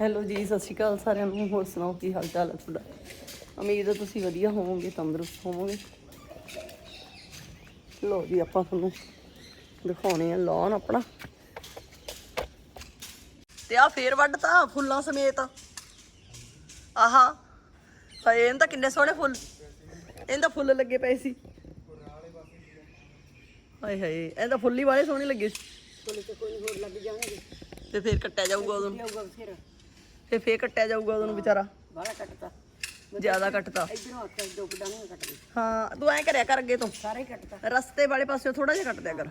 Hello ਜੀ ਸਤਿ ਸ਼੍ਰੀ ਅਕਾਲ ਸਾਰਿਆਂ ਨੂੰ। ਹੋਰ ਸੁਣਾਓ ਕੀ ਹਾਲ ਚਾਲ ਹੈ ਤੁਹਾਡਾ? ਉਮੀਦ ਹੈ ਤੁਸੀਂ ਵਧੀਆ ਹੋਵੋਗੇ ਤੰਦਰੁਸਤ ਹੋਵੋਗੇ। ਲੋ ਜੀ ਆਪਾਂ ਤੁਹਾਨੂੰ ਦਿਖਾਉਣੇ ਆ ਲਾਨ ਆਪਣਾ। ਤੇ ਆ ਫੇਰ ਵੱਢਤਾ ਫੁੱਲਾਂ ਸਮੇਤ। ਆਹਾ ਹਾਏ ਇਹਨਾਂ ਤਾਂ ਕਿੰਨੇ ਸੋਹਣੇ ਫੁੱਲ। ਇਹਨਾਂ ਤਾਂ ਫੁੱਲ ਲੱਗੇ ਪਏ ਸੀ। ਹਾਏ ਹਾਏ ਇਹਨਾਂ ਤਾਂ ਫੁੱਲ ਹੀ ਵਾਲੇ ਸੋਹਣੇ ਲੱਗੇ ਸੀ। ਤੇ ਫੇਰ ਕੱਟਿਆ ਜਾਊਗਾ ਉਦੋਂ। ਤੇ ਫੇਰ ਕੱਟਿਆ ਜਾਊਗਾ ਉਦੋਂ ਵਿਚਾਰਾ। ਬਾਹਲਾ ਕੱਟਤਾ। ਜ਼ਿਆਦਾ ਕੱਟਤਾ। ਇਧਰੋਂ ਆਖਿਆ ਦੋ ਕਡਾਂਗੇ ਕੱਟ ਦੇ ਹਾਂ ਤੂੰ ਐ ਕਰਿਆ ਕਰ ਅੱਗੇ ਤੋਂ। ਸਾਰੇ ਕੱਟਤਾ। ਰਸਤੇ ਵਾਲੇ ਪਾਸੇ ਥੋੜਾ ਜਿਹਾ ਕੱਟ ਦਿਆ ਕਰ।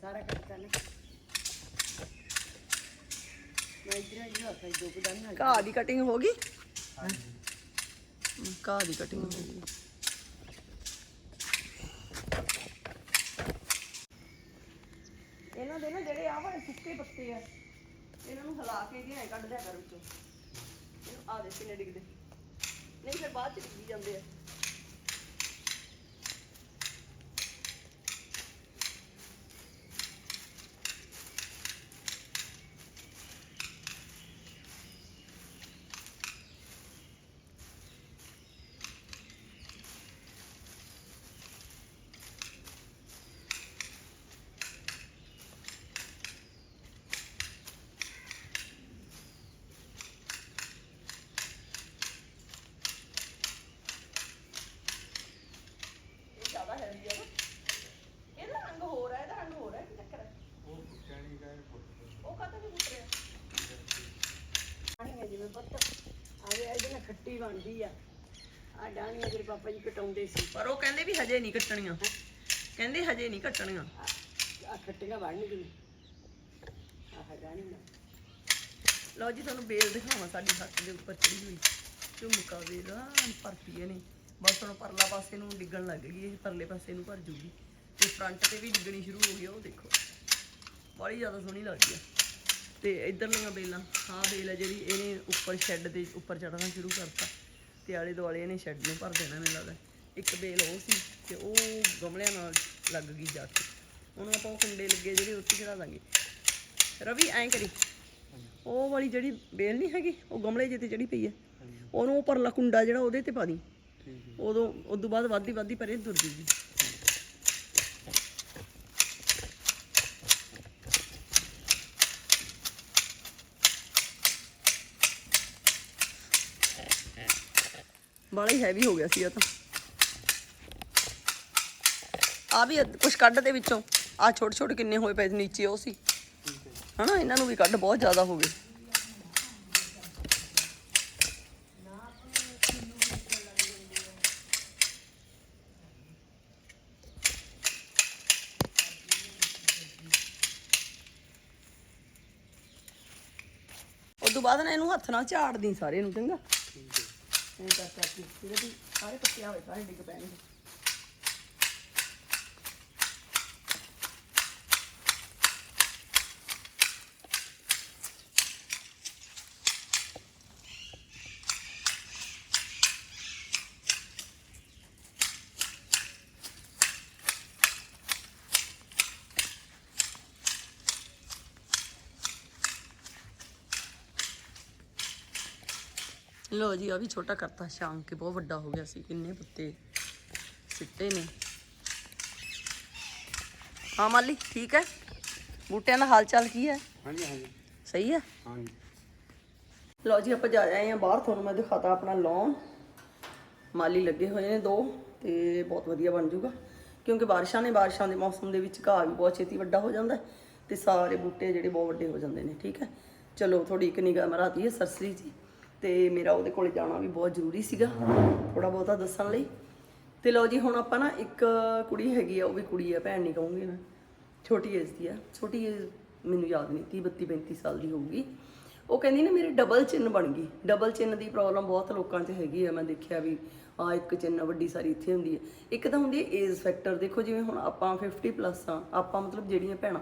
ਸਾਰਾ ਕੱਟਤਾ ਨੇ। ਮੈਂ ਇਧਰੋਂ ਇਧਰੋਂ ਆਖਿਆ ਦੋ ਕਡਾਂਗੇ ਘਾਹ ਦੀ ਕਟਿੰਗ ਹੋ ਗਈ? ਘਾਹ ਦੀ ਕਟਿੰਗ ਹੋ ਗਈ। ਇਹਨਾਂ ਦੇ ਨਾ ਜਿਹੜੇ ਆਹ ਵਾਲੇ ਸੁੱਕੇ ਪੱਤੇ ਆ ਇਹਨਾਂ ਨੂੰ ਹਿਲਾ ਕੇ ਜੇ ਕੱਢ ਦਿਆ ਕਰ ਵਿੱਚੋਂ। ਆ ਦੇ, ਕਿੰਨੇ ਡਿੱਗਦੇ। ਨਹੀਂ, ਫਿਰ ਬਾਅਦ ਚ ਡਿੱਗੀ ਜਾਂਦੇ ਆ ਇਹ ਜ਼ਿਆਦਾ ਹੈਵੀ ਆ ਨਾ ਇਹਦਾ ਰੰਗ ਹੋਰ ਹੈ ਇਹਦਾ ਰੰਗ ਹੋਰ ਹੈ ਕੀ ਚੱਕਰ ਹੈ ਉਹ ਕਾਹਤੋਂ ਨਹੀਂ ਫੁੱਟ ਰਿਹਾ ਡਾਣੀਆਂ ਜਿਵੇਂ ਪੁੱਤ ਆਵੇ ਇਹਦੇ ਨਾਲ ਖੱਟੀ ਬਣਦੀ ਆ ਡਾਣੀਆਂ ਜਿਹੜੇ ਪਾਪਾ ਜੀ ਕਟਾਉਂਦੇ ਸੀ। ਪਰ ਉਹ ਕਹਿੰਦੇ ਵੀ ਹਜੇ ਨਹੀਂ ਕੱਟਣੀਆਂ। ਕਹਿੰਦੇ ਹਜੇ ਨਹੀਂ ਕੱਟਣੀਆਂ। ਆ ਖੱਟੀਆਂ ਬਣਨਗੀਆਂ ਆਹ ਡਾਣੀਆਂ ਲਓ ਜੀ ਤੁਹਾਨੂੰ ਬੇਲ ਦਿਖਾਵਾਂ ਸਾਡੀ ਹੱਥ ਦੇ ਉੱਪਰ ਚੜੀ ਹੋਈ। ਝੁਮਕਾ ਵੇਲ ਭਰਤੀ ਨੇ ਬਸ ਹੁਣ ਪਰਲਾ ਪਾਸੇ ਨੂੰ ਡਿੱਗਣ ਲੱਗ ਗਈ ਇਹ ਪਰਲੇ ਪਾਸੇ ਨੂੰ ਭਰ ਜੂਗੀ। ਤੇ ਫਰੰਟ ਤੇ ਵੀ ਡਿੱਗਣੀ ਸ਼ੁਰੂ ਹੋ ਗਈ ਉਹ ਦੇਖੋ। ਬੜੀ ਜ਼ਿਆਦਾ ਸੋਹਣੀ ਲੱਗਦੀ ਆ। ਤੇ ਇਧਰਲੀਆਂ ਬੇਲਾਂ ਆਹ ਬੇਲ ਆ ਜਿਹੜੀ ਇਹਨੇ ਉੱਪਰ ਸ਼ੈੱਡ ਦੇ ਉੱਪਰ ਚੜ੍ਹਨਾ ਸ਼ੁਰੂ ਕਰਤਾ। ਤੇ ਆਲੇ ਦੁਆਲੇ ਇਹਨੇ ਸ਼ੈੱਡ ਨੂੰ ਭਰ ਦੇਣਾ ਮੈਨੂੰ ਲੱਗਦਾ। ਇੱਕ ਬੇਲ ਉਹ ਸੀ ਤੇ ਉਹ ਗਮਲਿਆਂ ਨਾਲ ਲੱਗ ਗਈ ਜਾ ਕੇ। ਉਹਨੂੰ ਆਪਾਂ ਉਹ ਕੁੰਡੇ ਲੱਗੇ ਜਿਹੜੇ ਉੱਤੇ ਚੜਾ ਦਾਂਗੇ। ਰਵੀ ਐਂ ਕਰੀ। ਉਹ ਵਾਲੀ ਜਿਹੜੀ ਬੇਲ ਨਹੀਂ ਹੈਗੀ ਉਹ ਗਮਲੇ ਜਿਹੇ ਤੇ ਚੜੀ ਪਈ ਹੈ। ਉਹਨੂੰ ਉਹ ਪਰਲਾ ਕੁੰਡਾ ਜਿਹੜਾ ਉਹਦੇ ਤੇ ਪਾ ਦੀ। ਉਦੋਂ ਉਦੋਂ ਬਾਅਦ ਵੱਧਦੀ ਵੱਧਦੀ ਪਰੇ ਤੁਰ ਜੂਗੀ। ਬੜਾ ਹੀ ਹੈਵੀ ਹੋ ਗਿਆ ਸੀ ਇਹ ਤਾਂ। ਆ ਵੀ ਕੁਝ ਕੱਢ ਦੇ ਵਿੱਚੋਂ। ਆ ਛੋਟੇ ਛੋਟੇ ਕਿੰਨੇ ਹੋਏ ਪਏ ਨੀਚੇ ਉਹ ਸੀ। ਹਨਾ, ਇਹਨਾਂ ਨੂੰ ਵੀ ਕੱਢ, ਬਹੁਤ ਜ਼ਿਆਦਾ ਹੋ ਗਏ। ਉਸ ਤੋਂ ਬਾਅਦ ਨਾ ਇਹਨੂੰ ਹੱਥ ਨਾਲ ਝਾੜਦੀ ਸਾਰੇ ਨੂੰ, ਚੰਗਾ। ਐਂ ਕਰ ਕਰਕੇ ਇਹਦੇ ਵੀ ਸਾਰੇ ਪੱਤੇ ਹੋਏ ਸਾਰੇ ਡਿੱਗ ਪੈਣਗੇ। ਲੋ ਜੀ ਆ ਵੀ ਛੋਟਾ ਕਰਤਾ ਸ਼ਾਮ ਕੇ ਬਹੁਤ ਵੱਡਾ ਹੋ ਗਿਆ ਸੀ ਕਿੰਨੇ ਪੱਤੇ ਸਿੱਟੇ ਨੇ। ਹਾਂ ਮਾਲੀ ਠੀਕ ਹੈ? ਬੂਟਿਆਂ ਦਾ ਹਾਲ ਚਾਲ ਕੀ ਹੈ? ਹਾਂਜੀ ਹਾਂਜੀ। ਸਹੀ ਹੈ? ਹਾਂਜੀ। ਲਓ ਜੀ ਆਪਾਂ ਜਾ ਆਏ ਆ ਬਾਹਰ ਤੁਹਾਨੂੰ ਮੈਂ ਦਿਖਾਤਾ ਆਪਣਾ ਲੌਨ ਮਾਲੀ ਲੱਗੇ ਹੋਏ ਨੇ ਦੋ ਤੇ ਬਹੁਤ ਵਧੀਆ ਬਣ ਜਾਊਗਾ। ਕਿਉਂਕਿ ਬਾਰਿਸ਼ਾਂ ਨੇ ਬਾਰਿਸ਼ਾਂ ਦੇ ਮੌਸਮ ਦੇ ਵਿੱਚ ਘਾਹ ਵੀ ਬਹੁਤ ਛੇਤੀ ਵੱਡਾ ਹੋ ਜਾਂਦਾ ਤੇ ਸਾਰੇ ਬੂਟੇ ਜਿਹੜੇ ਬਹੁਤ ਵੱਡੇ ਹੋ ਜਾਂਦੇ ਨੇ ਠੀਕ ਹੈ? ਚਲੋ ਥੋੜੀ ਇੱਕ ਨਿਗਾਹ ਮਰਾਤੀ ਹੈ ਸਰਸਰੀ ਜੀ। ਤੇ ਮੇਰਾ ਉਹਦੇ ਕੋਲੇ ਜਾਣਾ ਵੀ ਬਹੁਤ ਜ਼ਰੂਰੀ ਸੀਗਾ ਥੋੜਾ ਬਹੁਤਾ ਦੱਸਣ ਲਈ। ਤੇ ਲਓ ਜੀ, ਹੁਣ ਆਪਾਂ ਨਾ ਇੱਕ ਕੁੜੀ ਹੈਗੀ ਆ, ਉਹ ਵੀ ਕੁੜੀ ਆ, ਭੈਣ ਨਹੀਂ ਕਹੂੰਗੀ ਮੈਂ। ਛੋਟੀ ਏਜ ਦੀ ਆ। ਛੋਟੀ ਏਜ ਮੈਨੂੰ ਯਾਦ ਨਹੀਂ 30 32 35 ਸਾਲ ਦੀ ਹੋਊਗੀ। ਉਹ ਕਹਿੰਦੀ ਨਾ ਮੇਰੀ ਡਬਲ ਚਿੰਨ ਬਣ ਗਈ। ਡਬਲ ਚਿੰਨ ਦੀ ਪ੍ਰੋਬਲਮ ਬਹੁਤ ਲੋਕਾਂ 'ਚ ਹੈਗੀ ਆ। ਮੈਂ ਦੇਖਿਆ ਵੀ ਆ ਇੱਕ ਚਿੰਨ ਵੱਡੀ ਸਾਰੀ ਇੱਥੇ ਹੁੰਦੀ ਹੈ ਇੱਕ ਤਾਂ ਹੁੰਦੀ ਹੈ ਏਜ ਫੈਕਟਰ ਦੇਖੋ ਜਿਵੇਂ ਹੁਣ ਆਪਾਂ 50 ਪਲੱਸ ਆ, ਆਪਾਂ ਮਤਲਬ ਜਿਹੜੀਆਂ ਭੈਣਾਂ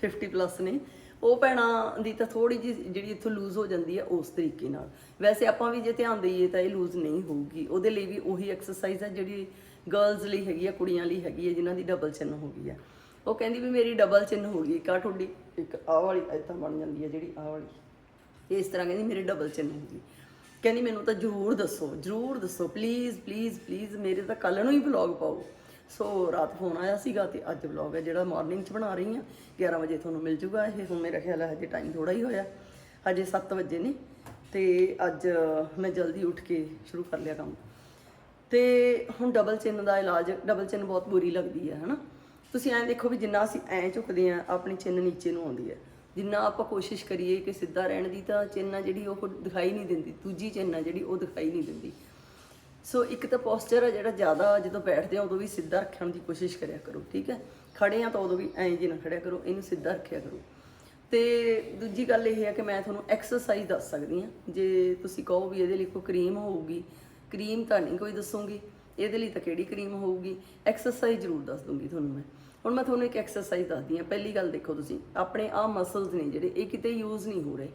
50 ਪਲੱਸ ਨੇ ਉਹ ਭੈਣਾਂ ਦੀ ਤਾਂ ਥੋੜੀ ਜਿਹੀ ਜਿਹੜੀ ਇੱਥੋਂ ਲੂਜ਼ ਹੋ ਜਾਂਦੀ ਹੈ ਉਸ ਤਰੀਕੇ ਨਾਲ। ਵੈਸੇ ਆਪਾਂ ਵੀ ਜੇ ਧਿਆਨ ਦਈਏ ਤਾਂ ਇਹ ਲੂਜ਼ ਨਹੀਂ ਹੋਊਗੀ। ਉਹਦੇ ਲਈ ਵੀ ਉਹੀ ਐਕਸਰਸਾਈਜ਼ ਹੈ ਜਿਹੜੀ ਗਰਲਸ ਲਈ ਹੈਗੀ ਆ, ਕੁੜੀਆਂ ਲਈ ਹੈਗੀ ਹੈ ਜਿਨ੍ਹਾਂ ਦੀ ਡਬਲ ਚਿੰਨ ਹੋ ਗਈ ਆ। ਉਹ ਕਹਿੰਦੀ ਵੀ ਮੇਰੀ ਡਬਲ ਚਿੰਨ ਹੋ ਗਈ। ਇੱਕ ਆ ਤੁਹਾਡੀ, ਇੱਕ ਆਹ ਵਾਲੀ ਇਦਾਂ ਬਣ ਜਾਂਦੀ ਹੈ ਜਿਹੜੀ ਆਹ ਵਾਲੀ। ਇਸ ਤਰ੍ਹਾਂ ਕਹਿੰਦੀ ਮੇਰੇ ਡਬਲ ਚਿੰਨ ਗਈ। ਕਹਿੰਦੀ ਮੈਨੂੰ ਤਾਂ ਜ਼ਰੂਰ ਦੱਸੋ ਜ਼ਰੂਰ ਦੱਸੋ। ਪਲੀਜ਼ ਪਲੀਜ਼ ਪਲੀਜ਼ ਮੇਰੇ ਤਾਂ ਕੱਲ ਨੂੰ ਹੀ ਵਲੌਗ ਪਾਓ। ਸੋ ਰਾਤ ਫੋਨ ਆਇਆ ਸੀਗਾ ਤੇ ਅੱਜ ਵਲੌਗ ਹੈ, ਜਿਹੜਾ ਮਾਰਨਿੰਗ 'ਚ ਬਣਾ ਰਹੀ ਹਾਂ। 11 ਵਜੇ ਤੁਹਾਨੂੰ ਮਿਲ ਜੂਗਾ ਇਹ, ਹੁਣ ਮੇਰਾ ਖਿਆਲ ਹੈ ਹਜੇ ਟਾਈਮ ਥੋੜਾ ਹੀ ਹੋਇਆ। ਹਜੇ 7 ਵਜੇ ਨੇ ਤੇ ਅੱਜ ਮੈਂ ਜਲਦੀ ਉੱਠ ਕੇ ਸ਼ੁਰੂ ਕਰ ਲਿਆ ਕੰਮ। ਤੇ ਹੁਣ ਡਬਲ ਚਿੰਨ ਦਾ ਇਲਾਜ ਡਬਲ ਚਿੰਨ ਬਹੁਤ ਬੁਰੀ ਲੱਗਦੀ ਹੈ, ਹਨਾ? ਤੁਸੀਂ ਐਂ ਦੇਖੋ ਵੀ ਜਿੰਨਾ ਅਸੀਂ ਐਂ ਝੁਕਦੇ ਆ ਆਪਣੀ ਚਿੰਨ ਨੀਚੇ ਨੂੰ ਆਉਂਦੀ ਹੈ। ਜਿੰਨਾ ਆਪਾਂ ਕੋਸ਼ਿਸ਼ ਕਰੀਏ ਕਿ ਸਿੱਧਾ ਰਹਿਣ ਦੀ ਤਾਂ ਚਿੰਨ ਆ ਜਿਹੜੀ ਉਹ ਦਿਖਾਈ ਨਹੀਂ ਦਿੰਦੀ, ਦੂਜੀ ਚਿੰਨ ਆ ਜਿਹੜੀ ਉਹ ਦਿਖਾਈ ਨਹੀਂ ਦਿੰਦੀ। ਸੋ ਇੱਕ ਤਾਂ ਪੋਸਚਰ ਆ ਜਿਹੜਾ ਜ਼ਿਆਦਾ ਜਦੋਂ ਬੈਠਦੇ ਆ, ਉਦੋਂ ਵੀ ਸਿੱਧਾ ਰੱਖਣ ਦੀ ਕੋਸ਼ਿਸ਼ ਕਰਿਆ ਕਰੋ, ਠੀਕ ਹੈ? ਖੜੇ ਆ ਤਾਂ ਉਦੋਂ ਵੀ ਐਂ ਜੀ ਨਾ ਖੜਿਆ ਕਰੋ, ਇਹਨੂੰ ਸਿੱਧਾ ਰੱਖਿਆ ਕਰੋ। ਤੇ ਦੂਜੀ ਗੱਲ ਇਹ ਹੈ ਕਿ ਮੈਂ ਤੁਹਾਨੂੰ ਐਕਸਰਸਾਈਜ਼ ਦੱਸ ਸਕਦੀ ਹਾਂ। ਜੇ ਤੁਸੀਂ ਕਹੋ ਵੀ ਇਹਦੇ ਲਈ ਕੋਈ ਕਰੀਮ ਹੋਊਗੀ ਕਰੀਮ ਤਾਂ ਨਹੀਂ ਕੋਈ ਦੱਸੂਗੀ, ਇਹਦੇ ਲਈ ਤਾਂ ਕਿਹੜੀ ਕਰੀਮ ਹੋਊਗੀ? ਐਕਸਰਸਾਈਜ਼ ਜ਼ਰੂਰ ਦੱਸ ਦੂੰਗੀ ਤੁਹਾਨੂੰ ਮੈਂ। ਹੁਣ ਮੈਂ ਤੁਹਾਨੂੰ ਇੱਕ ਐਕਸਰਸਾਈਜ਼ ਦੱਸਦੀ ਹਾਂ। ਪਹਿਲੀ ਗੱਲ ਦੇਖੋ ਤੁਸੀਂ, ਆਪਣੇ ਆ ਮਸਲਸ ਨੇ ਜਿਹੜੇ, ਇਹ ਕਿਤੇ ਯੂਜ਼ ਨਹੀਂ ਹੋ ਰਹੇ।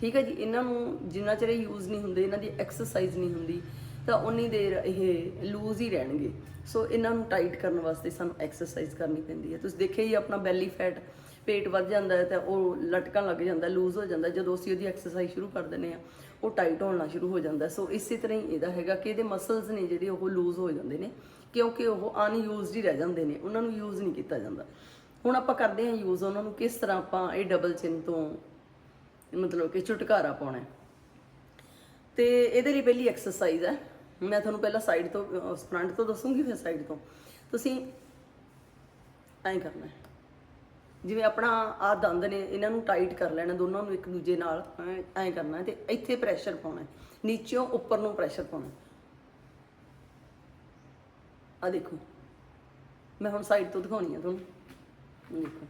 ਠੀਕ ਹੈ ਜੀ? ਇਹਨਾਂ ਨੂੰ ਜਿੰਨਾ ਚਿਰ ਯੂਜ਼ ਨਹੀਂ ਹੁੰਦੇ, ਇਹਨਾਂ ਦੀ ਐਕਸਰਸਾਈਜ਼ ਨਹੀਂ ਹੁੰਦੀ ਤਾਂ ਉਨੀ ਦੇਰ ਇਹ ਲੂਜ਼ ਹੀ ਰਹਿਣਗੇ। ਸੋ ਇਹਨਾਂ ਨੂੰ ਟਾਈਟ ਕਰਨ ਵਾਸਤੇ ਸਾਨੂੰ ਐਕਸਰਸਾਈਜ਼ ਕਰਨੀ ਪੈਂਦੀ ਹੈ। ਤੁਸੀਂ ਦੇਖਿਆ ਹੀ ਆਪਣਾ ਬੈਲੀ ਫੈਟ ਪੇਟ ਵੱਧ ਜਾਂਦਾ ਹੈ ਤਾਂ ਉਹ ਲਟਕਣ ਲੱਗ ਜਾਂਦਾ ਲੂਜ਼ ਹੋ ਜਾਂਦਾ ਜਦੋਂ ਅਸੀਂ ਉਹਦੀ ਐਕਸਰਸਾਈਜ਼ ਸ਼ੁਰੂ ਕਰ ਦਿੰਦੇ ਆ ਉਹ ਟਾਈਟ ਹੋਣਾ ਸ਼ੁਰੂ ਹੋ ਜਾਂਦਾ ਸੋ ਇਸੇ ਤਰ੍ਹਾਂ ਹੀ ਇਹਦਾ ਹੈਗਾ ਕਿ ਇਹਦੇ ਮਸਲਸ ਨੇ ਜਿਹੜੇ ਉਹ ਲੂਜ਼ ਹੋ ਜਾਂਦੇ ਨੇ, ਕਿਉਂਕਿ ਉਹ ਅਨਯੂਜ਼ਡ ਹੀ ਰਹਿ ਜਾਂਦੇ ਨੇ। ਉਹਨਾਂ ਨੂੰ ਯੂਜ਼ ਨਹੀਂ ਕੀਤਾ ਜਾਂਦਾ। ਹੁਣ ਆਪਾਂ ਕਰਦੇ ਹਾਂ ਯੂਜ਼ ਉਹਨਾਂ ਨੂੰ ਕਿਸ ਤਰ੍ਹਾਂ ਆਪਾਂ ਇਹ ਡਬਲ ਚਿੰਨ ਤੋਂ, ਮਤਲਬ ਕਿ ਛੁਟਕਾਰਾ ਪਾਉਣਾ ਹੈ। ਤੇ ਇਹਦੇ ਲਈ ਪਹਿਲੀ ਐਕਸਰਸਾਈਜ਼ ਹੈ। ਮੈਂ ਤੁਹਾਨੂੰ ਪਹਿਲਾਂ ਸਾਈਡ ਤੋਂ ਫਰੰਟ ਤੋਂ ਦੱਸੂਗੀ, ਫਿਰ ਸਾਈਡ ਤੋਂ। ਤੁਸੀਂ ਐਂ ਕਰਨਾ ਜਿਵੇਂ ਆਪਣਾ ਆ ਦੰਦ ਨੇ, ਇਹਨਾਂ ਨੂੰ ਟਾਈਟ ਕਰ ਲੈਣਾ, ਦੋਨਾਂ ਨੂੰ ਇੱਕ ਦੂਜੇ ਨਾਲ, ਐਂ- ਕਰਨਾ ਹੈ ਤੇ ਇੱਥੇ ਪ੍ਰੈਸ਼ਰ ਪਾਉਣਾ ਹੈ। ਨੀਚਿਓਂ ਉੱਪਰ ਨੂੰ ਪ੍ਰੈਸ਼ਰ ਪਾਉਣਾ ਆ ਦੇਖੋ। ਮੈਂ ਹੁਣ ਸਾਈਡ ਤੋਂ ਦਿਖਾਉਣੀ ਆ ਤੁਹਾਨੂੰ। ਦੇਖੋ।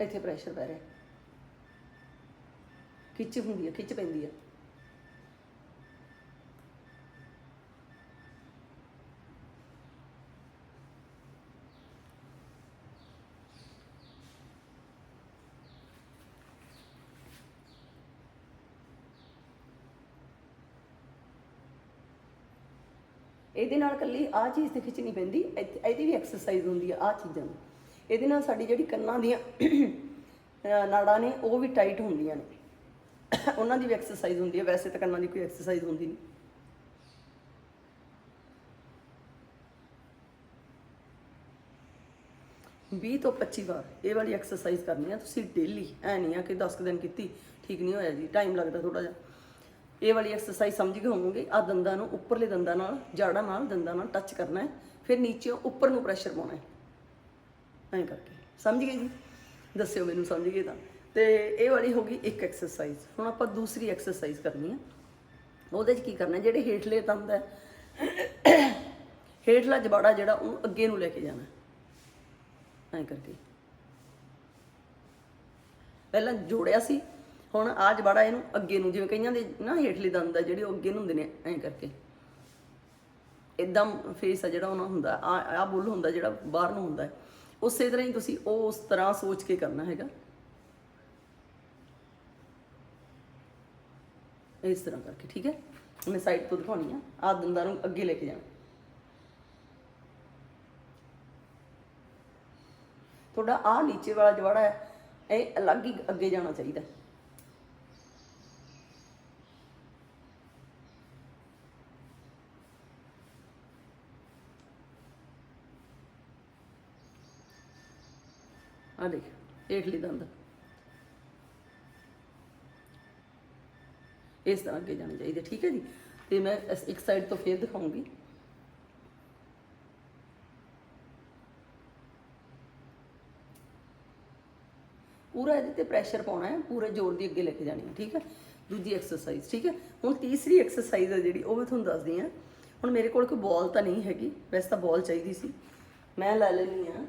ਇੱਥੇ ਪ੍ਰੈਸ਼ਰ ਪੈ ਰਿਹਾ ਖਿੱਚ ਹੁੰਦੀ ਹੈ ਖਿੱਚ ਪੈਂਦੀ ਹੈ ਇਹਦੇ ਨਾਲ ਕੱਲੀ ਆ ਚੀਜ਼ ਤੇ ਖਿੱਚਣੀ ਪੈਂਦੀ, ਇੱਥੇ- ਇਹਦੀ ਵੀ ਐਕਸਰਸਾਈਜ਼ ਹੁੰਦੀ ਆ ਆ ਚੀਜ਼ਾਂ ਦੀ। ਇਹਦੇ ਨਾਲ ਸਾਡੀ ਜਿਹੜੀ ਕੰਨਾਂ ਦੀਆਂ ਨਾੜਾਂ ਨੇ, ਉਹ ਵੀ ਟਾਈਟ ਹੁੰਦੀਆਂ ਨੇ। ਉਹਨਾਂ ਦੀ ਵੀ ਐਕਸਰਸਾਈਜ਼ ਹੁੰਦੀ ਹੈ, ਵੈਸੇ ਤਾਂ ਕੰਨਾਂ ਦੀ ਕੋਈ ਐਕਸਰਸਾਈਜ਼ ਹੁੰਦੀ ਨਹੀਂ। ਵੀਹ ਤੋਂ 25 ਵਾਰ ਇਹ ਵਾਲੀ ਐਕਸਰਸਾਈਜ਼ ਕਰਨੀ ਆ, ਤੁਸੀਂ ਡੇਲੀ ਐ ਨਹੀਂ ਆ ਕਿ 10 ਕੁ ਦਿਨ ਕੀਤੀ, ਠੀਕ ਨਹੀਂ ਹੋਇਆ ਜੀ ਟਾਈਮ ਲੱਗਦਾ ਥੋੜਾ ਜਿਹਾ। ਇਹ ਵਾਲੀ ਐਕਸਰਸਾਈਜ਼ ਸਮਝ ਗਏ ਹੋਵੋਗੇ ਆ ਦੰਦਾਂ ਨੂੰ ਉੱਪਰਲੇ ਦੰਦਾਂ ਨਾਲ, ਜਾੜਾ ਨਾਲ, ਦੰਦਾਂ ਨਾਲ ਟੱਚ ਕਰਨਾ ਹੈ, ਫਿਰ ਨੀਚੇ ਉੱਪਰ ਨੂੰ ਪ੍ਰੈਸ਼ਰ ਪਾਉਣਾ ਹੈ। ਐਂ ਕਰਕੇ, ਸਮਝ ਗਏ ਜੀ? ਦੱਸਿਓ ਮੈਨੂੰ, ਸਮਝ ਗਏ ਤਾਂ। ਤੇ ਇਹ ਵਾਲੀ ਹੋ ਗਈ ਇੱਕ ਐਕਸਰਸਾਈਜ਼ ਹੁਣ ਆਪਾਂ ਦੂਸਰੀ ਐਕਸਰਸਾਈਜ਼ ਕਰਨੀ ਆ। ਉਹਦੇ 'ਚ ਕੀ ਕਰਨਾ, ਜਿਹੜੇ ਹੇਠਲੇ ਦੰਦ ਹੈ, ਹੇਠਲਾ ਜਬਾੜਾ ਜਿਹੜਾ, ਉਹਨੂੰ ਅੱਗੇ ਨੂੰ ਲੈ ਕੇ ਜਾਣਾ। ਐਂ ਕਰਕੇ। ਪਹਿਲਾਂ ਜੋੜਿਆ ਸੀ, ਹੁਣ ਆ ਜਬਾੜਾ ਇਹਨੂੰ ਅੱਗੇ ਨੂੰ, ਜਿਵੇਂ ਕਈਆਂ ਦੇ ਨਾ ਹੇਠਲੇ ਦੰਦ ਆ, ਜਿਹੜੇ ਉਹ ਅੱਗੇ ਨੂੰ ਹੁੰਦੇ ਨੇ, ਐਂ ਕਰਕੇ। ਇਦਾਂ ਫੇਸ ਆ ਜਿਹੜਾ ਉਹਨਾਂ ਹੁੰਦਾ ਆ ਆ ਬੁੱਲ ਹੁੰਦਾ ਜਿਹੜਾ ਬਾਹਰ ਨੂੰ ਹੁੰਦਾ ਉਸੇ ਤਰ੍ਹਾਂ ਹੀ ਤੁਸੀਂ ਉਹ ਉਸ ਤਰ੍ਹਾਂ ਸੋਚ ਕੇ ਕਰਨਾ ਹੈਗਾ। ਇਸ ਤਰ੍ਹਾਂ ਕਰਕੇ, ਠੀਕ ਹੈ? ਮੈਂ ਸਾਈਡ ਤੋਂ ਦਿਖਾਉਣੀ ਆ। ਆ ਦੰਦਾਂ ਨੂੰ ਅੱਗੇ ਲੈ ਕੇ ਜਾਣਾ। ਤੁਹਾਡਾ ਆ ਨੀਚੇ ਵਾਲਾ ਜਵਾੜਾ ਹੈ, ਇਹ ਅਲੱਗ ਹੀ ਅੱਗੇ ਜਾਣਾ ਚਾਹੀਦਾ ਆ ਦੇਖ ਹੇਠਲੀ ਦੰਦ। ਇਸ ਤਰ੍ਹਾਂ ਅੱਗੇ ਜਾਣਾ ਚਾਹੀਦਾ ਠੀਕ ਹੈ ਜੀ? ਤੇ ਮੈਂ ਇਸ- ਇੱਕ ਸਾਈਡ ਤੋਂ ਫੇਰ ਦਿਖਾਉਂਗੀ। ਪੂਰਾ ਇਹਦੇ ਤੇ ਪ੍ਰੈਸ਼ਰ ਪਾਉਣਾ ਹੈ, ਪੂਰੇ ਜ਼ੋਰ ਦੀ ਅੱਗੇ ਲੈ ਕੇ ਜਾਣੀ ਹੈ, ਠੀਕ ਹੈ? ਦੂਜੀ ਐਕਸਰਸਾਈਜ਼ ਠੀਕ ਹੈ? ਹੁਣ ਤੀਸਰੀ ਐਕਸਰਸਾਈਜ਼ ਹੈ ਜਿਹੜੀ, ਉਹ ਮੈਂ ਤੁਹਾਨੂੰ ਦੱਸਦੀ ਹਾਂ। ਹੁਣ ਮੇਰੇ ਕੋਲ ਕੋਈ ਬਾਲ ਤਾਂ ਨਹੀਂ ਹੈਗੀ, ਵੈਸੇ ਤਾਂ ਬਾਲ ਚਾਹੀਦੀ ਸੀ। ਮੈਂ ਲੈ ਲੈਣੀ ਆ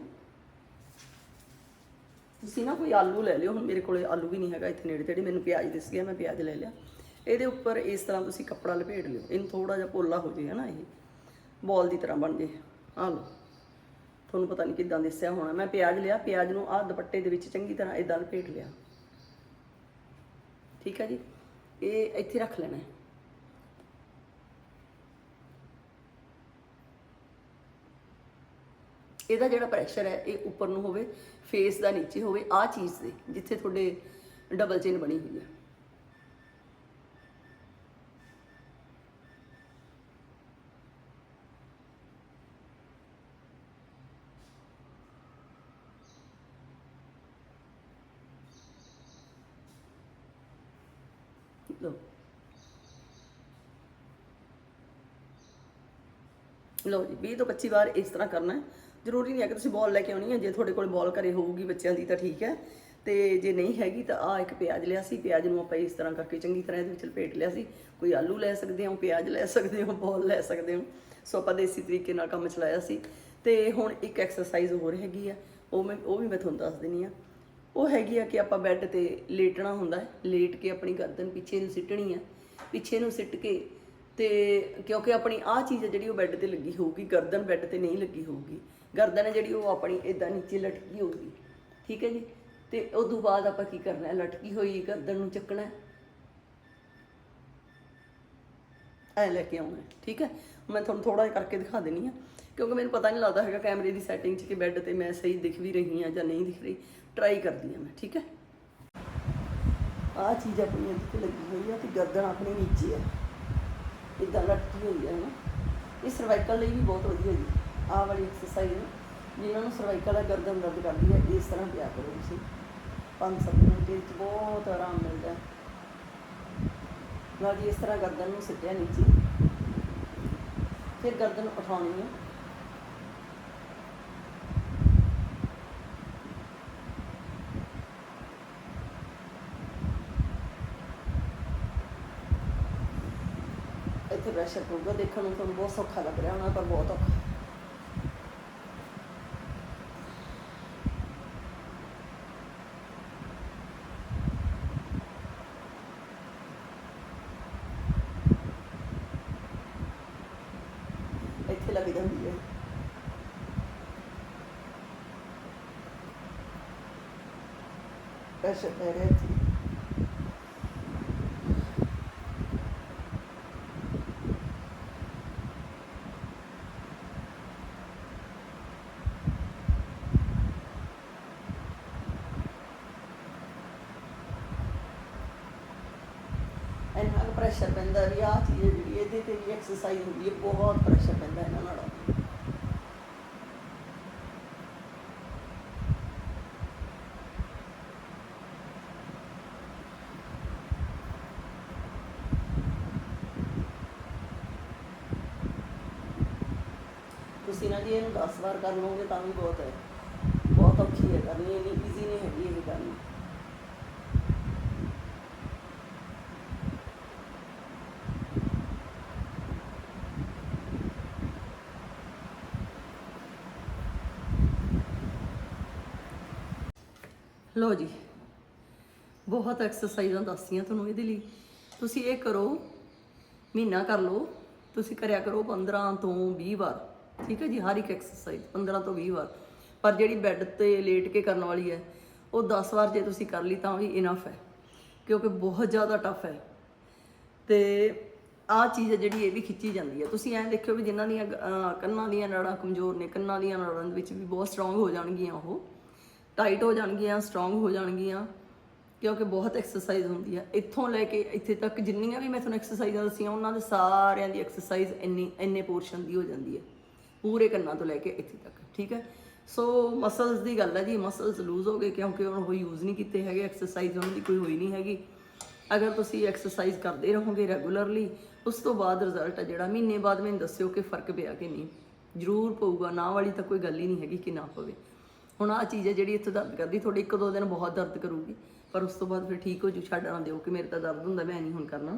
ਤੁਸੀਂ ਨਾ ਕੋਈ ਆਲੂ ਲੈ ਲਿਓ, ਹੁਣ ਮੇਰੇ ਕੋਲ ਆਲੂ ਵੀ ਨਹੀਂ ਹੈਗਾ, ਇੱਥੇ ਨੇੜੇ ਤੇੜੇ ਮੈਨੂੰ ਪਿਆਜ਼ ਦਿਸ ਗਿਆ, ਮੈਂ ਪਿਆਜ਼ ਲੈ ਲਿਆ। ਇਹਦੇ ਉੱਪਰ ਇਸ ਤਰ੍ਹਾਂ ਤੁਸੀਂ ਕੱਪੜਾ ਲਪੇਟ ਲਿਓ। ਇਹਨੂੰ ਥੋੜਾ ਜਿਹਾ ਪੋਲਾ ਹੋ ਜਾਏ ਨਾ ਇਹ। ਬੋਲ ਦੀ ਤਰ੍ਹਾਂ ਬਣ ਜੇ। ਆਹ ਲਓ। ਤੁਹਾਨੂੰ ਪਤਾ ਨਹੀਂ ਕਿਦਾਂ ਦਿਸਿਆ ਹੋਣਾ। ਮੈਂ ਪਿਆਜ਼ ਲਿਆ। ਪਿਆਜ਼ ਨੂੰ ਆਹ ਦੁਪੱਟੇ ਦੇ ਵਿੱਚ ਚੰਗੀ ਤਰ੍ਹਾਂ ਇਦਾਂ ਲਪੇਟ ਲਿਆ। ਠੀਕ ਹੈ ਜੀ? ਇਹ ਇੱਥੇ ਰੱਖ ਲੈਣਾ ਹੈ। ਇਹਦਾ ਜਿਹੜਾ ਪ੍ਰੈਸ਼ਰ ਹੈ, ਇਹ ਉੱਪਰ ਨੂੰ ਹੋਵੇ ਫੇਸ ਦਾ ਨੀਚੇ ਹੋਵੇ ਆ ਚੀਜ਼ ਦੇ, ਜਿੱਥੇ ਤੁਹਾਡੇ ਡਬਲ ਚਿਨ ਬਣੀ ਹੋਈ ਹੈ ਲਓ ਲਓ ਜੀ 20 ਤੋਂ 25 ਵਾਰ ਇਸ ਤਰ੍ਹਾਂ ਕਰਨਾ ਜ਼ਰੂਰੀ ਨਹੀਂ ਹੈ ਕਿ ਤੁਸੀਂ ਬਾਲ ਲੈ ਕੇ ਆਉਣੀ ਹੈ, ਜੇ ਤੁਹਾਡੇ ਕੋਲ ਬਾਲ ਘਰੇ ਹੋਊਗੀ ਬੱਚਿਆਂ ਦੀ ਤਾਂ ਠੀਕ ਹੈ। ਤੇ ਜੇ ਨਹੀਂ ਹੈਗੀ ਤਾਂ ਆ ਇੱਕ ਪਿਆਜ਼ ਲਿਆ ਸੀ, ਪਿਆਜ਼ ਨੂੰ ਆਪਾਂ ਇਸ ਤਰ੍ਹਾਂ ਕਰਕੇ ਚੰਗੀ ਤਰ੍ਹਾਂ ਇਹਦੇ ਵਿੱਚ ਲਪੇਟ ਲਿਆ ਸੀ। ਕੋਈ ਆਲੂ ਲੈ ਸਕਦੇ ਹੋ, ਪਿਆਜ਼ ਲੈ ਸਕਦੇ ਹੋ ਬਾਲ ਲੈ ਸਕਦੇ ਹੋ। ਸੋ ਆਪਾਂ ਦੇਸੀ ਤਰੀਕੇ ਨਾਲ ਕੰਮ ਚਲਾਇਆ ਸੀ। ਤੇ ਹੁਣ ਇੱਕ ਐਕਸਰਸਾਈਜ਼ ਹੋਰ ਹੈਗੀ ਆ, ਉਹ ਮੈਂ, ਉਹ ਵੀ ਮੈਂ ਤੁਹਾਨੂੰ ਦੱਸ ਦਿੰਨੀ ਆ ਉਹ ਹੈਗੀ ਆ ਕਿ ਆਪਾਂ ਬੈੱਡ ਤੇ ਲੇਟਣਾ ਹੁੰਦਾ ਹੈ। ਲੇਟ ਕੇ ਆਪਣੀ ਗਰਦਨ ਪਿੱਛੇ ਨੂੰ ਸਿੱਟਣੀ ਆ ਪਿੱਛੇ ਨੂੰ ਸਿੱਟ ਕੇ ਤੇ ਕਿਉਂਕਿ ਆਪਣੀ ਆਹ ਚੀਜ਼ ਹੈ ਜਿਹੜੀ ਉਹ ਬੈੱਡ ਤੇ ਲੱਗੀ ਹੋਊਗੀ, ਗਰਦਨ ਬੈੱਡ ਤੇ ਨਹੀਂ ਲੱਗੀ ਹੋਊਗੀ। ਗਰਦਨ ਹੈ ਜਿਹੜੀ ਉਹ ਆਪਣੀ ਇਦਾਂ ਨੀਚੇ ਲਟਕੀ ਹੋਊਗੀ। ਠੀਕ ਹੈ ਜੀ? ਤੇ ਉਸ ਤੋਂ ਬਾਅਦ ਆਪਾਂ ਕੀ ਕਰਨਾ ਹੈ? ਲਟਕੀ ਹੋਈ ਗਰਦਨ ਨੂੰ ਚੱਕਣਾ ਹੈ। ਐ ਲੈ ਕੇ ਆਉਣਾ ਠੀਕ ਹੈ? ਮੈਂ ਤੁਹਾਨੂੰ ਥੋੜਾ ਜਿਹਾ ਕਰਕੇ ਦਿਖਾ ਦੇਣੀ ਆ ਕਿਉਂਕਿ ਮੈਨੂੰ ਪਤਾ ਨਹੀਂ ਲੱਗਦਾ ਹੈਗਾ ਕੈਮਰੇ ਦੀ ਸੈਟਿੰਗ 'ਚ ਕਿ ਬੈੱਡ ਤੇ ਮੈਂ ਸਹੀ ਦਿਖ ਵੀ ਰਹੀ ਹਾਂ ਜਾਂ ਨਹੀਂ ਦਿਖ ਰਹੀ। ਟਰਾਈ ਕਰਦੀ ਹਾਂ ਮੈਂ। ਠੀਕ ਹੈ? ਆਹ ਚੀਜ਼ ਆਪਣੀ ਇੱਥੇ ਲੱਗੀ ਹੋਈ ਆ ਤੇ ਗਰਦਨ ਆਪਣੀ ਨੀਚੇ ਆ। ਇਦਾਂ ਲਟਕੀ ਹੋਈ ਹੈ ਨਾ ਇਹ ਸਰਵਾਈਕਲ ਲਈ ਵੀ ਬਹੁਤ ਵਧੀਆ ਜੀ। ਆਹ ਵਾਲੀ ਐਕਸਰਸਾਈਜ਼ ਜਿਨ੍ਹਾਂ ਨੂੰ ਸਰਵਾਈਕਲ ਹੈ ਗਰਦਨ ਦਰਦ ਕਰਦੀ ਹੈ ਇਸ ਤਰ੍ਹਾਂ ਪਿਆ ਕਰੋ ਤੁਸੀਂ। 5-7 ਮਿੰਟ ਵਿੱਚ ਬਹੁਤ ਆਰਾਮ ਮਿਲਦਾ। ਹੈ ਨਾਲ ਜੀ ਇਸ ਤਰ੍ਹਾਂ ਗਰਦਨ ਨੂੰ ਸਿੱਟਿਆ ਨੀਚੇ। ਫਿਰ ਗਰਦਨ ਉਠਾਉਣੀ ਹੈ ਇੱਥੇ ਪ੍ਰੈਸ਼ਰ ਪਊਗਾ ਦੇਖਣ ਨੂੰ ਤੁਹਾਨੂੰ ਬਹੁਤ ਸੌਖਾ ਲੱਗ ਰਿਹਾ ਹੋਣਾ ਪਰ ਬਹੁਤ ਔਖਾ ਇੱਥੇ ਲੱਗ ਜਾਂਦੀ ਹੈ ਪ੍ਰੈਸ਼ਰ ਪੈ ਰਿਹਾ ਇੱਥੇ ਇੰਨਾ ਕੁ ਪ੍ਰੈਸ਼ਰ ਪੈਂਦਾ ਵੀ ਆਹ ਚੀਜ਼ ਹੈ ਜਿਹੜੀ ਇਹਦੇ ਤੇ ਵੀ ਐਕਸਰਸਾਈਜ਼ ਹੁੰਦੀ ਹੈ ਬਹੁਤ ਪ੍ਰੈਸ਼ਰ ਪੈਂਦਾ ਇਹਨਾਂ ਨਾਲ ਤੁਸੀਂ ਨਾ ਜੀ ਇਹਨੂੰ 10 ਵਾਰ ਕਰ ਲਓਗੇ ਤਾਂ ਵੀ ਬਹੁਤ ਹੈ ਬਹੁਤ ਔਖੀ ਹੈ ਕਰਨੀ ਇੰਨੀ ਈਜ਼ੀ ਨਹੀਂ ਹੈਗੀ ਇਹ ਕਰਨੀ ਲਓ ਜੀ, ਬਹੁਤ ਐਕਸਰਸਾਈਜ਼ਾਂ ਦੱਸੀਆਂ ਤੁਹਾਨੂੰ ਇਹਦੇ ਲਈ। ਤੁਸੀਂ ਇਹ ਕਰੋ, ਮਹੀਨਾ ਕਰ ਲਓ, ਤੁਸੀਂ ਕਰਿਆ ਕਰੋ 15 ਤੋਂ 20 ਵਾਰ, ਠੀਕ ਹੈ ਜੀ, ਹਰ ਇੱਕ ਐਕਸਰਸਾਈਜ਼ 15 ਤੋਂ 20 ਵਾਰ। ਪਰ ਜਿਹੜੀ ਬੈੱਡ ਤੇ ਲੇਟ ਕੇ ਕਰਨ ਵਾਲੀ ਹੈ, ਉਹ 10 ਵਾਰ ਜੇ ਤੁਸੀਂ ਕਰ ਲਈ ਤਾਂ ਵੀ ਇਨਫ ਹੈ, ਕਿਉਂਕਿ ਬਹੁਤ ਜ਼ਿਆਦਾ ਟਫ ਹੈ। ਤੇ ਆਹ ਚੀਜ਼ ਹੈ ਜਿਹੜੀ ਇਹ ਵੀ ਖਿੱਚੀ ਜਾਂਦੀ ਹੈ। ਤੁਸੀਂ ਐਂ ਦੇਖਿਓ ਵੀ ਜਿਨ੍ਹਾਂ ਦੀਆਂ ਕੰਨਾਂ ਦੀਆਂ ਨਾੜਾਂ ਕਮਜ਼ੋਰ ਨੇ, ਕੰਨਾਂ ਦੀਆਂ ਨਾੜਾਂ ਦੇ ਵਿੱਚ ਵੀ ਬਹੁਤ ਸਟਰੋਂਗ ਹੋ ਜਾਣਗੀਆਂ ਉਹ। ਟਾਈਟ ਹੋ ਜਾਣਗੀਆਂ, ਸਟਰੋਂਗ ਹੋ ਜਾਣਗੀਆਂ, ਕਿਉਂਕਿ ਬਹੁਤ ਐਕਸਰਸਾਈਜ਼ ਹੁੰਦੀ ਹੈ ਇੱਥੋਂ ਲੈ ਕੇ ਇੱਥੇ ਤੱਕ ਜਿੰਨੀਆਂ ਵੀ ਮੈਂ ਤੁਹਾਨੂੰ ਐਕਸਰਸਾਈਜ਼ਾਂ ਦੱਸੀਆਂ, ਉਹਨਾਂ ਦੇ ਸਾਰਿਆਂ ਦੀ ਐਕਸਰਸਾਈਜ਼ ਇੰਨੀ, ਇੰਨੇ ਪੋਰਸ਼ਨ ਦੀ ਹੋ ਜਾਂਦੀ ਹੈ ਪੂਰੇ ਕੰਨਾਂ ਤੋਂ ਲੈ ਕੇ ਇੱਥੇ ਤੱਕ, ਠੀਕ ਹੈ ਸੋ ਮਸਲਸ ਦੀ ਗੱਲ ਹੈ ਜੀ ਮਸਲਸ ਲੂਜ਼ ਹੋ ਗਏ ਕਿਉਂਕਿ ਉਹਨਾਂ ਉਹ ਯੂਜ਼ ਨਹੀਂ ਕੀਤੇ ਹੈਗੇ ਐਕਸਰਸਾਈਜ਼ ਉਹਨਾਂ ਦੀ ਕੋਈ ਹੋਈ ਨਹੀਂ ਹੈਗੀ। ਅਗਰ ਤੁਸੀਂ ਐਕਸਰਸਾਈਜ਼ ਕਰਦੇ ਰਹੋਗੇ ਰੈਗੂਲਰਲੀ ਉਸ ਤੋਂ ਬਾਅਦ ਰਿਜ਼ਲਟ ਹੈ ਜਿਹੜਾ, ਮਹੀਨੇ ਬਾਅਦ ਮੈਨੂੰ ਦੱਸਿਓ ਕਿ ਫ਼ਰਕ ਪਿਆ ਕਿ ਨਹੀਂ। ਜ਼ਰੂਰ ਪਊਗਾ, ਨਾ ਵਾਲੀ ਤਾਂ ਕੋਈ ਗੱਲ ਹੀ ਨਹੀਂ ਹੈਗੀ ਕਿ ਨਾ ਪਵੇ। ਹੁਣ ਆਹ ਚੀਜ਼ ਹੈ ਜਿਹੜੀ ਇੱਥੇ ਦਰਦ ਕਰਦੀ, ਤੁਹਾਡੇ ਇੱਕ ਦੋ ਦਿਨ ਬਹੁਤ ਦਰਦ ਕਰੂਗੀ, ਪਰ ਉਸ ਤੋਂ ਬਾਅਦ ਫਿਰ ਠੀਕ ਹੋ ਜੂ ਛੱਡਣਾ ਦਿਓ ਕਿ ਮੇਰੇ ਤਾਂ ਦਰਦ ਹੁੰਦਾ, ਮੈਂ ਨਹੀਂ ਹੁਣ ਕਰਨਾ।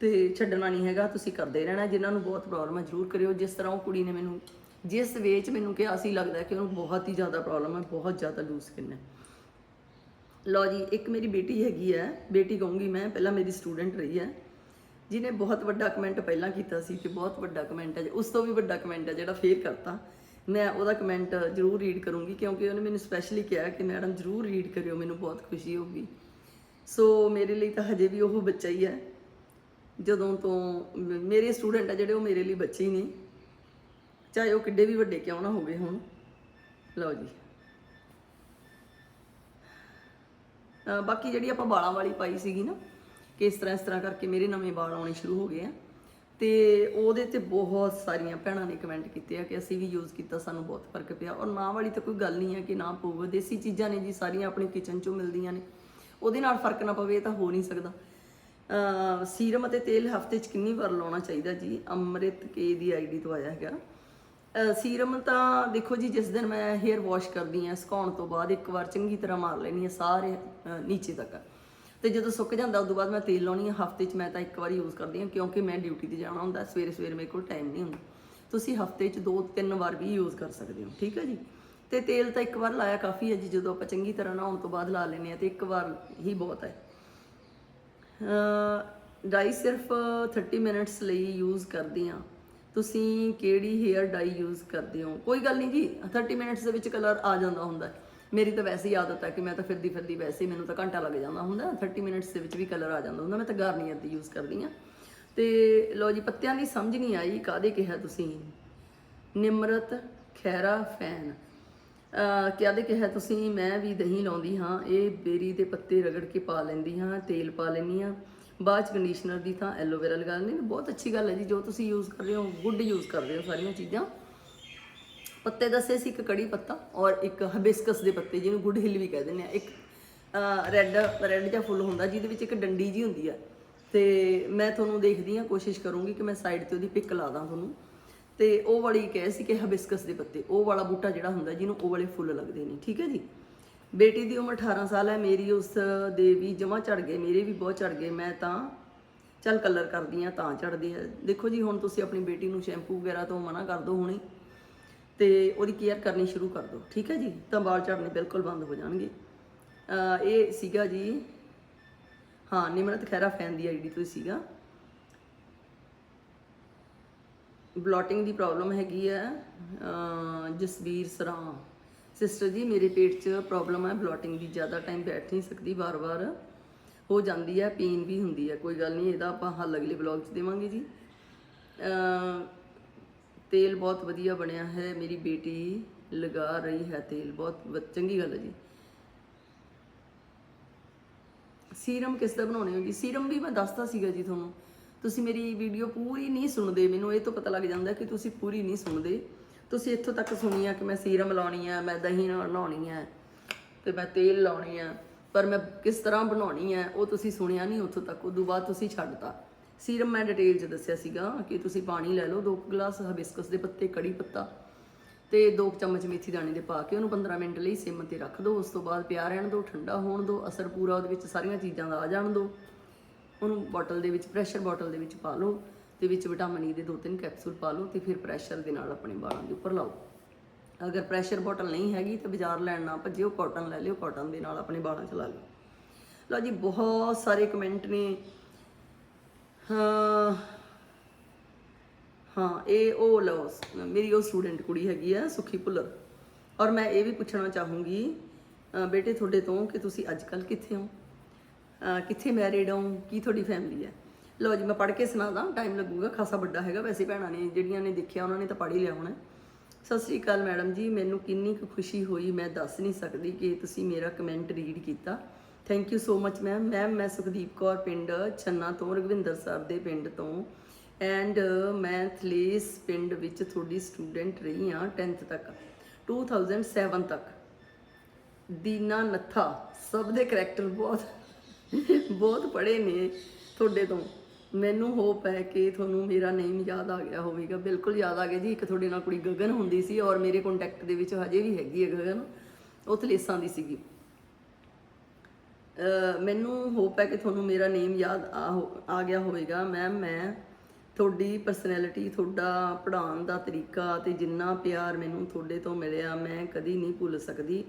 ਤੇ ਛੱਡਣਾ ਨਹੀਂ ਹੈਗਾ, ਤੁਸੀਂ ਕਰਦੇ ਰਹਿਣਾ, ਜਿਨ੍ਹਾਂ ਨੂੰ ਬਹੁਤ ਪ੍ਰੋਬਲਮ ਹੈ, ਜ਼ਰੂਰ ਕਰਿਓ। ਜਿਸ ਤਰ੍ਹਾਂ ਉਹ ਕੁੜੀ ਨੇ ਮੈਨੂੰ, ਜਿਸ ਵੇ 'ਚ ਮੈਨੂੰ ਕਿਹਾ ਸੀ, ਲੱਗਦਾ ਕਿ ਉਹਨੂੰ ਬਹੁਤ ਹੀ ਜ਼ਿਆਦਾ ਪ੍ਰੋਬਲਮ ਹੈ, ਬਹੁਤ ਜ਼ਿਆਦਾ ਲੂਜ਼ ਸਕਿਨ ਹੈ। ਲਓ ਜੀ, ਇੱਕ ਮੇਰੀ ਬੇਟੀ ਹੈਗੀ ਹੈ, ਬੇਟੀ ਕਹੂੰਗੀ ਮੈਂ, ਪਹਿਲਾਂ ਮੇਰੀ ਸਟੂਡੈਂਟ ਰਹੀ ਹੈ, ਜਿਹਨੇ ਬਹੁਤ ਵੱਡਾ ਕਮੈਂਟ ਪਹਿਲਾਂ ਕੀਤਾ ਸੀ ਕਿ ਬਹੁਤ ਵੱਡਾ ਕਮੈਂਟ ਹੈ, ਉਸ ਤੋਂ ਵੀ ਵੱਡਾ ਕਮੈਂਟ ਹੈ, ਜਿਹੜਾ ਫੇਰ ਕਰਤਾ। ਮੈਂ ਉਹਦਾ ਕਮੈਂਟ ਜ਼ਰੂਰ ਰੀਡ ਕਰੂੰਗੀ ਕਿਉਂਕਿ ਉਹਨੇ ਮੈਨੂੰ ਸਪੈਸ਼ਲੀ ਕਿਹਾ ਕਿ ਮੈਡਮ ਜ਼ਰੂਰ ਰੀਡ ਕਰਿਓ, ਮੈਨੂੰ ਬਹੁਤ ਖੁਸ਼ੀ ਹੋਊਗੀ। ਸੋ ਮੇਰੇ ਲਈ ਤਾਂ ਹਜੇ ਵੀ ਉਹ ਬੱਚਾ ਹੀ ਹੈ। ਜਦੋਂ ਤੋਂ ਮੇਰੇ ਸਟੂਡੈਂਟ ਆ ਜਿਹੜੇ, ਉਹ ਮੇਰੇ ਲਈ ਬੱਚੇ ਹੀ ਨੇ। ਚਾਹੇ ਉਹ ਕਿੱਡੇ ਵੀ ਵੱਡੇ ਕਿਉਂ ਨਾ ਹੋ ਗਏ ਹੁਣ। ਲਓ ਜੀ। ਬਾਕੀ ਜਿਹੜੀ ਆਪਾਂ ਵਾਲਾਂ ਵਾਲੀ ਪਾਈ ਸੀਗੀ ਨਾ, ਕਿ ਇਸ ਤਰ੍ਹਾਂ ਇਸ ਤਰ੍ਹਾਂ ਕਰਕੇ ਮੇਰੇ ਨਵੇਂ ਵਾਲ ਆਉਣੇ ਸ਼ੁਰੂ ਹੋ ਗਏ ਆ। ਤੇ ਉਹਦੇ ਤੇ ਬਹੁਤ ਸਾਰੀਆਂ ਭੈਣਾਂ ਨੇ ਕਮੈਂਟ ਕੀਤੇ ਆ ਕਿ ਅਸੀਂ ਵੀ ਯੂਜ਼ ਕੀਤਾ, ਸਾਨੂੰ ਬਹੁਤ ਫ਼ਰਕ ਪਿਆ। ਔਰ ਨਾ ਵਾਲੀ ਤਾਂ ਕੋਈ ਗੱਲ ਨਹੀਂ ਹੈ ਕਿ ਨਾ ਪਊਗਾ। ਦੇਸੀ ਚੀਜ਼ਾਂ ਨੇ ਜੀ, ਸਾਰੀਆਂ ਆਪਣੀ ਕਿਚਨ ਚੋਂ ਮਿਲਦੀਆਂ ਨੇ। ਉਹਦੇ ਨਾਲ ਫ਼ਰਕ ਨਾ ਪਵੇ ਤਾਂ ਹੋ ਨਹੀਂ ਸਕਦਾ। ਸੀਰਮ ਅਤੇ ਤੇਲ ਹਫ਼ਤੇ 'ਚ ਕਿੰਨੀ ਵਾਰ ਲਾਉਣਾ ਚਾਹੀਦਾ ਜੀ? ਅੰਮ੍ਰਿਤ ਕੇ ਦੀ ਆਈਡੀ ਤੋਂ ਆਇਆ ਹੈਗਾ। ਸੀਰਮ ਤਾਂ ਦੇਖੋ ਜੀ, ਜਿਸ ਦਿਨ ਮੈਂ ਹੇਅਰ ਵਾਸ਼ ਕਰਦੀ ਆ ਸੁਕਾਉਣ ਤੋਂ ਬਾਅਦ ਇੱਕ ਵਾਰ ਚੰਗੀ ਤਰ੍ਹਾਂ ਮਾਰ ਲੈਣੀ ਆ ਸਾਰੇ ਨੀਚੇ ਤੱਕ। ਤੇ ਜਦੋਂ ਸੁੱਕ ਜਾਂਦਾ, ਉਦੋਂ ਬਾਅਦ ਮੈਂ ਤੇਲ ਲਾਉਣੀ ਆ। ਹਫ਼ਤੇ 'ਚ ਮੈਂ ਤਾਂ ਇੱਕ ਵਾਰ ਯੂਜ਼ ਕਰਦੀ ਆ ਕਿਉਂਕਿ ਮੈਂ ਡਿਊਟੀ ਤੇ ਜਾਣਾ ਹੁੰਦਾ, ਸਵੇਰੇ ਸਵੇਰੇ ਮੇਰੇ ਕੋਲ ਟਾਈਮ ਨਹੀਂ ਹੁੰਦਾ। ਤੁਸੀਂ ਹਫ਼ਤੇ 'ਚ ਦੋ ਤਿੰਨ ਵਾਰ ਵੀ ਯੂਜ਼ ਕਰ ਸਕਦੇ ਹੋ, ਠੀਕ ਹੈ ਜੀ? ਤੇ ਤੇਲ ਤਾਂ ਇੱਕ ਵਾਰ ਲਾਇਆ ਕਾਫੀ ਹੈ ਜੀ, ਜਦੋਂ ਆਪਾਂ ਚੰਗੀ ਤਰ੍ਹਾਂ ਨਹਾਉਣ ਤੋਂ ਬਾਅਦ ਲਾ ਲੈਂਦੇ ਆ ਤੇ ਇੱਕ ਵਾਰ ਹੀ ਬਹੁਤ ਹੈ ਡਾਈ ਸਿਰਫ 30 ਮਿੰਟਸ ਲਈ ਯੂਜ਼ ਕਰਦੀ ਆ ਤੁਸੀਂ ਕਿਹੜੀ ਹੇਅਰ ਡਾਈ ਯੂਜ਼ ਕਰਦੇ ਹੋ? ਕੋਈ ਗੱਲ ਨਹੀਂ ਜੀ 30 ਮਿੰਟਸ ਦੇ ਵਿੱਚ ਕਲਰ ਆ ਜਾਂਦਾ ਹੁੰਦਾ। ਹੈ। ਮੇਰੀ ਤਾਂ ਵੈਸੇ ਹੀ ਆਦਤ ਹੈ ਕਿ ਮੈਂ ਤਾਂ ਫਿਰਦੀ ਫਿਰਦੀ ਵੈਸੇ ਹੀ ਮੈਨੂੰ ਤਾਂ ਘੰਟਾ ਲੱਗ ਜਾਂਦਾ ਹੁੰਦਾ 30 ਮਿੰਟਸ ਦੇ ਵਿੱਚ ਵੀ ਕਲਰ ਆ ਜਾਂਦਾ ਹੁੰਦਾ, ਮੈਂ ਤਾਂ ਗਾਰਨੀਅਰ ਦੀ ਯੂਜ਼ ਕਰਦੀ ਆ ਤੇ ਲੋ ਜੀ, ਪੱਤਿਆਂ ਦੀ ਸਮਝ ਨਹੀਂ ਆਈ ਕਾਦੇ ਕਿਹਾ ਤੁਸੀਂ? ਨਿਮਰਤ ਖੈਰਾ ਫੈਨ। ਅਹ ਕਿਹਾ ਤੁਸੀਂ? ਮੈਂ ਵੀ ਦਹੀਂ ਲਾਉਂਦੀ ਹਾਂ, ਇਹ ਬੇਰੀ ਦੇ ਪੱਤੇ ਰਗੜ ਕੇ ਪਾ ਲੈਂਦੀ ਹਾਂ, ਤੇਲ ਪਾ ਲੈਂਦੀ ਹਾਂ। ਬਾਅਦ ਚ ਕੰਡੀਸ਼ਨਰ ਦੀ ਥਾਂ ਐਲੋਵੇਰਾ ਲਗਾ ਲੈਂਦੀ ਬਹੁਤ ਅੱਛੀ ਗੱਲ ਹੈ ਜੀ, ਜੋ ਤੁਸੀਂ ਯੂਜ਼ ਕਰ ਰਹੇ ਹੋ ਗੁੱਡ ਯੂਜ਼ ਕਰਦੇ ਹੋ ਸਾਰੀਆਂ ਚੀਜ਼ਾਂ। ਪੱਤੇ ਦੱਸੇ ਸੀ ਇੱਕ ਕੜੀ ਪੱਤਾ ਔਰ ਇੱਕ ਹਬਿਸਕਸ ਦੇ ਪੱਤੇ, ਜਿਹਨੂੰ ਗੁੱਡ ਹਿੱਲ ਵੀ ਕਹਿ ਦਿੰਦੇ ਆ। ਇੱਕ ਰੈੱਡ ਰੈੱਡ ਜਿਹਾ ਫੁੱਲ ਹੁੰਦਾ, ਜਿਹਦੇ ਵਿੱਚ ਇੱਕ ਡੰਡੀ ਜੀ ਹੁੰਦੀ ਆ। ਤੇ ਮੈਂ ਤੁਹਾਨੂੰ ਦੇਖਦੀ ਆ ਕੋਸ਼ਿਸ਼ ਕਰੂੰਗੀ ਕਿ ਮੈਂ ਸਾਈਡ ਤੇ ਉਹਦੀ ਪਿਕ ਲਾ ਦਾਂ ਤੁਹਾਨੂੰ। ਤੇ ਉਹ ਵਾਲੀ ਕਹਿ ਸੀ ਕਿ ਹਬਿਸਕਸ ਦੇ ਪੱਤੇ, ਉਹ ਵਾਲਾ ਬੂਟਾ ਜਿਹੜਾ ਹੁੰਦਾ, ਜਿਹਨੂੰ ਉਹ ਵਾਲੇ ਫੁੱਲ ਲੱਗਦੇ ਨੇ, ਠੀਕ ਹੈ ਜੀ? ਬੇਟੀ ਦੀ ਉਮਰ 18 ਸਾਲ ਹੈ, ਮੇਰੀ ਉਸ ਦੇ ਵੀ ਜਮਾ ਚੜ ਗਏ, ਮੇਰੇ ਵੀ ਬਹੁਤ ਚੜ ਗਏ, ਮੈਂ ਤਾਂ ਚੱਲ ਕਲਰ ਕਰਦੀ ਆ ਤਾਂ ਚੜਦੀ ਹੈ। ਦੇਖੋ ਜੀ, ਹੁਣ ਤੁਸੀਂ ਆਪਣੀ ਬੇਟੀ ਨੂੰ ਸ਼ੈਂਪੂ ਵਗੈਰਾ ਤੋਂ ਮਨਾ ਕਰ ਦਿਓ ਹੁਣੇ। ਤੇ ਉਹਦੀ ਕੇਅਰ ਕਰਨੀ ਸ਼ੁਰੂ ਕਰ ਦਿਓ। ਠੀਕ ਹੈ ਜੀ? ਤਾਂ ਵਾਲ ਝੜਨੇ ਬਿਲਕੁਲ ਬੰਦ ਹੋ ਜਾਣਗੇ। ਇਹ ਸੀਗਾ ਜੀ, ਹਾਂ, ਨਿਮਰਤ ਖੈਰਾ ਫੈਨ ਦੀ ਆਈਡੀ ਤੋਂ ਹੀ ਸੀਗਾ। ਬਲੋਟਿੰਗ ਦੀ ਪ੍ਰੋਬਲਮ ਹੈਗੀ ਹੈ। ਜਸਵੀਰ ਸਰਾਂ ਸਿਸਟਰ ਜੀ, ਮੇਰੇ ਪੇਟ 'ਚ ਪ੍ਰੋਬਲਮ ਹੈ। ਬਲੋਟਿੰਗ ਦੀ ਜ਼ਿਆਦਾ ਟਾਈਮ ਬੈਠ ਨਹੀਂ ਸਕਦੀ, ਵਾਰ-ਵਾਰ ਹੋ ਜਾਂਦੀ ਹੈ ਪੇਨ ਵੀ ਹੁੰਦੀ ਹੈ। ਕੋਈ ਗੱਲ ਨਹੀਂ, ਇਹਦਾ ਆਪਾਂ ਹੱਲ ਅਗਲੇ ਬਲੌਗ 'ਚ ਦੇਵਾਂਗੇ ਜੀ। ਤੇਲ ਬਹੁਤ ਵਧੀਆ ਬਣਿਆ ਹੈ, ਮੇਰੀ ਬੇਟੀ ਲਗਾ ਰਹੀ ਹੈ ਤੇਲ, ਬਹੁਤ ਚੰਗੀ ਗੱਲ ਹੈ ਜੀ। ਸੀਰਮ ਕਿਸ ਦਾ ਬਣਾਉਣੇ ਹੋ ਜੀ? ਸੀਰਮ ਵੀ ਮੈਂ ਦੱਸਦਾ ਸੀਗਾ ਜੀ ਤੁਹਾਨੂੰ। ਤੁਸੀਂ ਮੇਰੀ ਵੀਡੀਓ ਪੂਰੀ ਨਹੀਂ ਸੁਣਦੇ, ਮੈਨੂੰ ਇਹ ਤੋਂ ਪਤਾ ਲੱਗ ਜਾਂਦਾ ਕਿ ਤੁਸੀਂ ਪੂਰੀ ਨਹੀਂ ਸੁਣਦੇ। ਤੁਸੀਂ ਇੱਥੋਂ ਤੱਕ ਸੁਣੀ ਆ ਕਿ ਮੈਂ ਸੀਰਮ ਲਾਉਣੀ ਆ, ਮੈਂ ਦਹੀਂ ਨਾਲ ਨਹਾਉਣੀ ਆ ਤੇ ਮੈਂ ਤੇਲ ਲਾਉਣੀ ਆ, ਪਰ ਮੈਂ ਕਿਸ ਤਰ੍ਹਾਂ ਬਣਾਉਣੀ ਆ, ਉਹ ਤੁਸੀਂ ਸੁਣਿਆ ਨਹੀਂ ਉੱਥੋਂ ਤੱਕ, ਉਦੋਂ ਬਾਅਦ ਤੁਸੀਂ ਛੱਡਤਾ। ਸੀਰਮ ਮੈਂ ਡਿਟੇਲ 'ਚ ਦੱਸਿਆ ਸੀਗਾ ਕਿ ਤੁਸੀਂ ਪਾਣੀ ਲੈ ਲਓ 2 ਗਲਾਸ ਹਬਿਸਕਸ ਦੇ ਪੱਤੇ, ਕੜੀ ਪੱਤਾ ਤੇ 2 ਚਮਚ ਮੇਥੀ ਦਾਣੇ ਦੇ ਪਾ ਕੇ ਉਹਨੂੰ 15 ਮਿੰਟ ਲਈ ਸਿਮ ਤੇ ਰੱਖ ਦਿਓ ਉਸ ਤੋਂ ਬਾਅਦ ਪਿਆ ਰਹਿਣ ਦਿਓ ਠੰਡਾ ਹੋਣ ਦਿਓ ਅਸਰ ਪੂਰਾ ਉਹਦੇ ਵਿੱਚ ਸਾਰੀਆਂ ਚੀਜ਼ਾਂ ਦਾ ਆ ਜਾਣ ਦਿਓ ਉਹਨੂੰ ਬੋਟਲ ਦੇ ਵਿੱਚ ਪ੍ਰੈਸ਼ਰ ਬੋਟਲ ਦੇ ਵਿੱਚ ਪਾ ਲਓ ਤੇ ਵਿੱਚ ਵਿਟਾਮਿਨ ਈ e ਦੇ ਦੋ ਤਿੰਨ ਕੈਪਸੂਲ ਪਾ ਲਓ ਤੇ ਫਿਰ ਪ੍ਰੈਸ਼ਰ ਦੇ ਨਾਲ ਆਪਣੇ ਵਾਲਾਂ ਦੇ ਉੱਪਰ ਲਾਓ। ਅਗਰ ਪ੍ਰੈਸ਼ਰ ਬੋਟਲ ਨਹੀਂ ਹੈਗੀ ਤਾਂ ਬਾਜ਼ਾਰ ਲੈਣ ਨਾ ਭੱਜਿਓ ਕਾਟਨ ਲੈ ਲਿਓ ਕਾਟਨ ਦੇ ਨਾਲ ਆਪਣੇ ਵਾਲਾਂ 'ਚ ਲਾ ਲਓ। ਲਓ ਜੀ, ਬਹੁਤ ਸਾਰੇ ਕਮੈਂਟ ਨੇ। ਹਾਂ। ਹਾਂ, ਇਹ ਉਹ ਲਓ, ਮੇਰੀ ਉਹ ਸਟੂਡੈਂਟ ਕੁੜੀ ਹੈਗੀ ਆ, ਸੁਖੀ ਭੁੱਲਰ। ਔਰ ਮੈਂ ਇਹ ਵੀ ਪੁੱਛਣਾ ਚਾਹੂੰਗੀ ਬੇਟੇ ਤੁਹਾਡੇ ਤੋਂ ਕਿ ਤੁਸੀਂ ਅੱਜ ਕੱਲ ਕਿੱਥੇ ਹੋ? ਕਿੱਥੇ ਮੈਰਿਡ ਹੋ? ਕੀ ਤੁਹਾਡੀ ਫੈਮਿਲੀ ਹੈ? ਲਓ ਜੀ, ਮੈਂ ਪੜ੍ਹ ਕੇ ਸੁਣਾਦਾ ਟਾਈਮ ਲੱਗੂਗਾ, ਖਾਸਾ ਵੱਡਾ ਹੈਗਾ, ਵੈਸੇ ਭੈਣਾਂ ਨੇ, ਜਿਹੜੀਆਂ ਨੇ ਦੇਖਿਆ, ਉਹਨਾਂ ਨੇ ਤਾਂ ਪੜ੍ਹ ਹੀ ਲਿਆ ਹੋਣਾ। ਸਤਿ ਸ੍ਰੀ ਅਕਾਲ ਮੈਡਮ ਜੀ, ਮੈਨੂੰ ਕਿੰਨੀ ਕੁ ਖੁਸ਼ੀ ਹੋਈ, ਮੈਂ ਦੱਸ ਨਹੀਂ ਸਕਦੀ ਕਿ ਤੁਸੀਂ ਮੇਰਾ ਕਮੈਂਟ ਰੀਡ ਕੀਤਾ। Thank you so much ma'am ma'am ਮੈਂ ਸੁਖਦੀਪ ਕੌਰ ਪਿੰਡ, ਛੰਨਾ ਤੋਂ ਰਗਵਿੰਦਰ ਸਾਹਿਬ ਦੇ ਪਿੰਡ ਤੋਂ। ਐਂਡ ਮੈਂ ਥਲੇਸ ਪਿੰਡ ਵਿੱਚ ਤੁਹਾਡੀ ਸਟੂਡੈਂਟ ਰਹੀ ਹਾਂ 10th ਤੱਕ 2007 ਤੱਕ। ਦੀਨਾ ਨੱਥਾ, ਸਭ ਦੇ ਕਰੈਕਟਰ ਬਹੁਤ ਬਹੁਤ ਪੜੇ ਨੇ ਤੁਹਾਡੇ ਤੋਂ। ਮੈਨੂੰ ਹੋਪ ਹੈ ਕਿ ਤੁਹਾਨੂੰ ਮੇਰਾ ਨੇਮ ਯਾਦ ਆ ਗਿਆ ਹੋਵੇਗਾ। ਬਿਲਕੁਲ ਯਾਦ ਆ ਗਿਆ ਜੀ, ਇੱਕ ਤੁਹਾਡੇ ਨਾਲ ਕੁੜੀ ਗਗਨ ਹੁੰਦੀ ਸੀ ਔਰ ਮੇਰੇ ਕੰਟੈਕਟ ਦੇ ਵਿੱਚ ਹਜੇ ਵੀ ਹੈਗੀ ਹੈ ਗਗਨ। ਉਹ ਥਲੇਸਾਂ ਦੀ ਸੀਗੀ। ਮੈਨੂੰ ਹੋਪ ਹੈ ਕਿ ਤੁਹਾਨੂੰ ਮੇਰਾ ਨੇਮ ਯਾਦ ਆ ਹੋ- ਆ ਗਿਆ ਹੋਵੇਗਾ। ਮੈਮ ਮੈਂ ਤੁਹਾਡੀ ਪਰਸਨੈਲਿਟੀ ਤੁਹਾਡਾ ਪੜ੍ਹਾਉਣ ਦਾ ਤਰੀਕਾ ਤੇ ਜਿੰਨਾ ਪਿਆਰ ਮੈਨੂੰ ਤੁਹਾਡੇ ਤੋਂ ਮਿਲਿਆ, ਮੈਂ ਕਦੀ ਨਹੀਂ ਭੁੱਲ ਸਕਦੀ।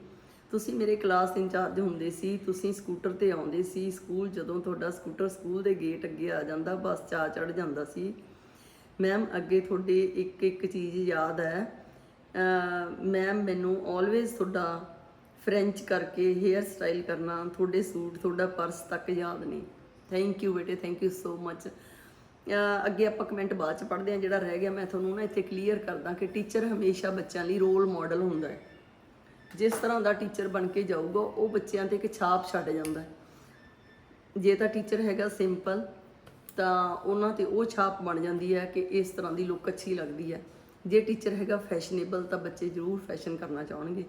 ਤੁਸੀਂ ਮੇਰੇ ਕਲਾਸ ਇੰਚਾਰਜ ਹੁੰਦੇ ਸੀ, ਤੁਸੀਂ ਸਕੂਟਰ ਤੇ ਆਉਂਦੇ ਸੀ ਸਕੂਲ ਜਦੋਂ ਤੁਹਾਡਾ ਸਕੂਟਰ ਸਕੂਲ ਦੇ ਗੇਟ ਅੱਗੇ ਆ ਜਾਂਦਾ ਬਸ ਚਾ ਚੜ ਜਾਂਦਾ ਸੀ। ਮੈਮ ਅੱਗੇ ਤੁਹਾਡੇ ਇੱਕ ਇੱਕ ਚੀਜ਼ ਯਾਦ ਹੈ। ਮੈਮ ਮੈਨੂੰ ਆਲਵੇਜ਼ ਤੁਹਾਡਾ ਫ੍ਰੈਂਚ ਕਰਕੇ ਹੇਅਰ ਸਟਾਈਲ ਕਰਨਾ, ਤੁਹਾਡੇ ਸੂਟ, ਤੁਹਾਡਾ ਪਰਸ ਤੱਕ ਯਾਦ ਨੇ। ਥੈਂਕ ਯੂ ਬੇਟੇ ਥੈਂਕ ਯੂ ਸੋ ਮੱਚ ਅੱਗੇ ਆਪਾਂ ਕਮੈਂਟ ਬਾਅਦ ਚ ਪੜ੍ਹਦੇ ਹਾਂ, ਜਿਹੜਾ ਰਹਿ ਗਿਆ, ਮੈਂ ਤੁਹਾਨੂੰ ਨਾ ਇੱਥੇ ਕਲੀਅਰ ਕਰਦਾ ਕਿ ਟੀਚਰ ਹਮੇਸ਼ਾ ਬੱਚਿਆਂ ਲਈ ਰੋਲ ਮਾਡਲ ਹੁੰਦਾ ਹੈ। ਜਿਸ ਤਰ੍ਹਾਂ ਦਾ ਟੀਚਰ ਬਣ ਕੇ ਜਾਊਗਾ, ਉਹ ਬੱਚਿਆਂ ਤੇ ਇੱਕ ਛਾਪ ਛੱਡ ਜਾਂਦਾ ਹੈ। ਜੇ ਤਾਂ ਟੀਚਰ ਹੈਗਾ ਸਿੰਪਲ ਤਾਂ ਉਹਨਾਂ ਤੇ ਉਹ ਛਾਪ ਬਣ ਜਾਂਦੀ ਹੈ ਕਿ ਇਸ ਤਰ੍ਹਾਂ ਦੀ ਲੁੱਕ ਅੱਛੀ ਲੱਗਦੀ ਹੈ। ਜੇ ਟੀਚਰ ਹੈਗਾ ਫੈਸ਼ਨੇਬਲ ਤਾਂ ਬੱਚੇ ਜ਼ਰੂਰ ਫੈਸ਼ਨ ਕਰਨਾ ਚਾਹਣਗੇ।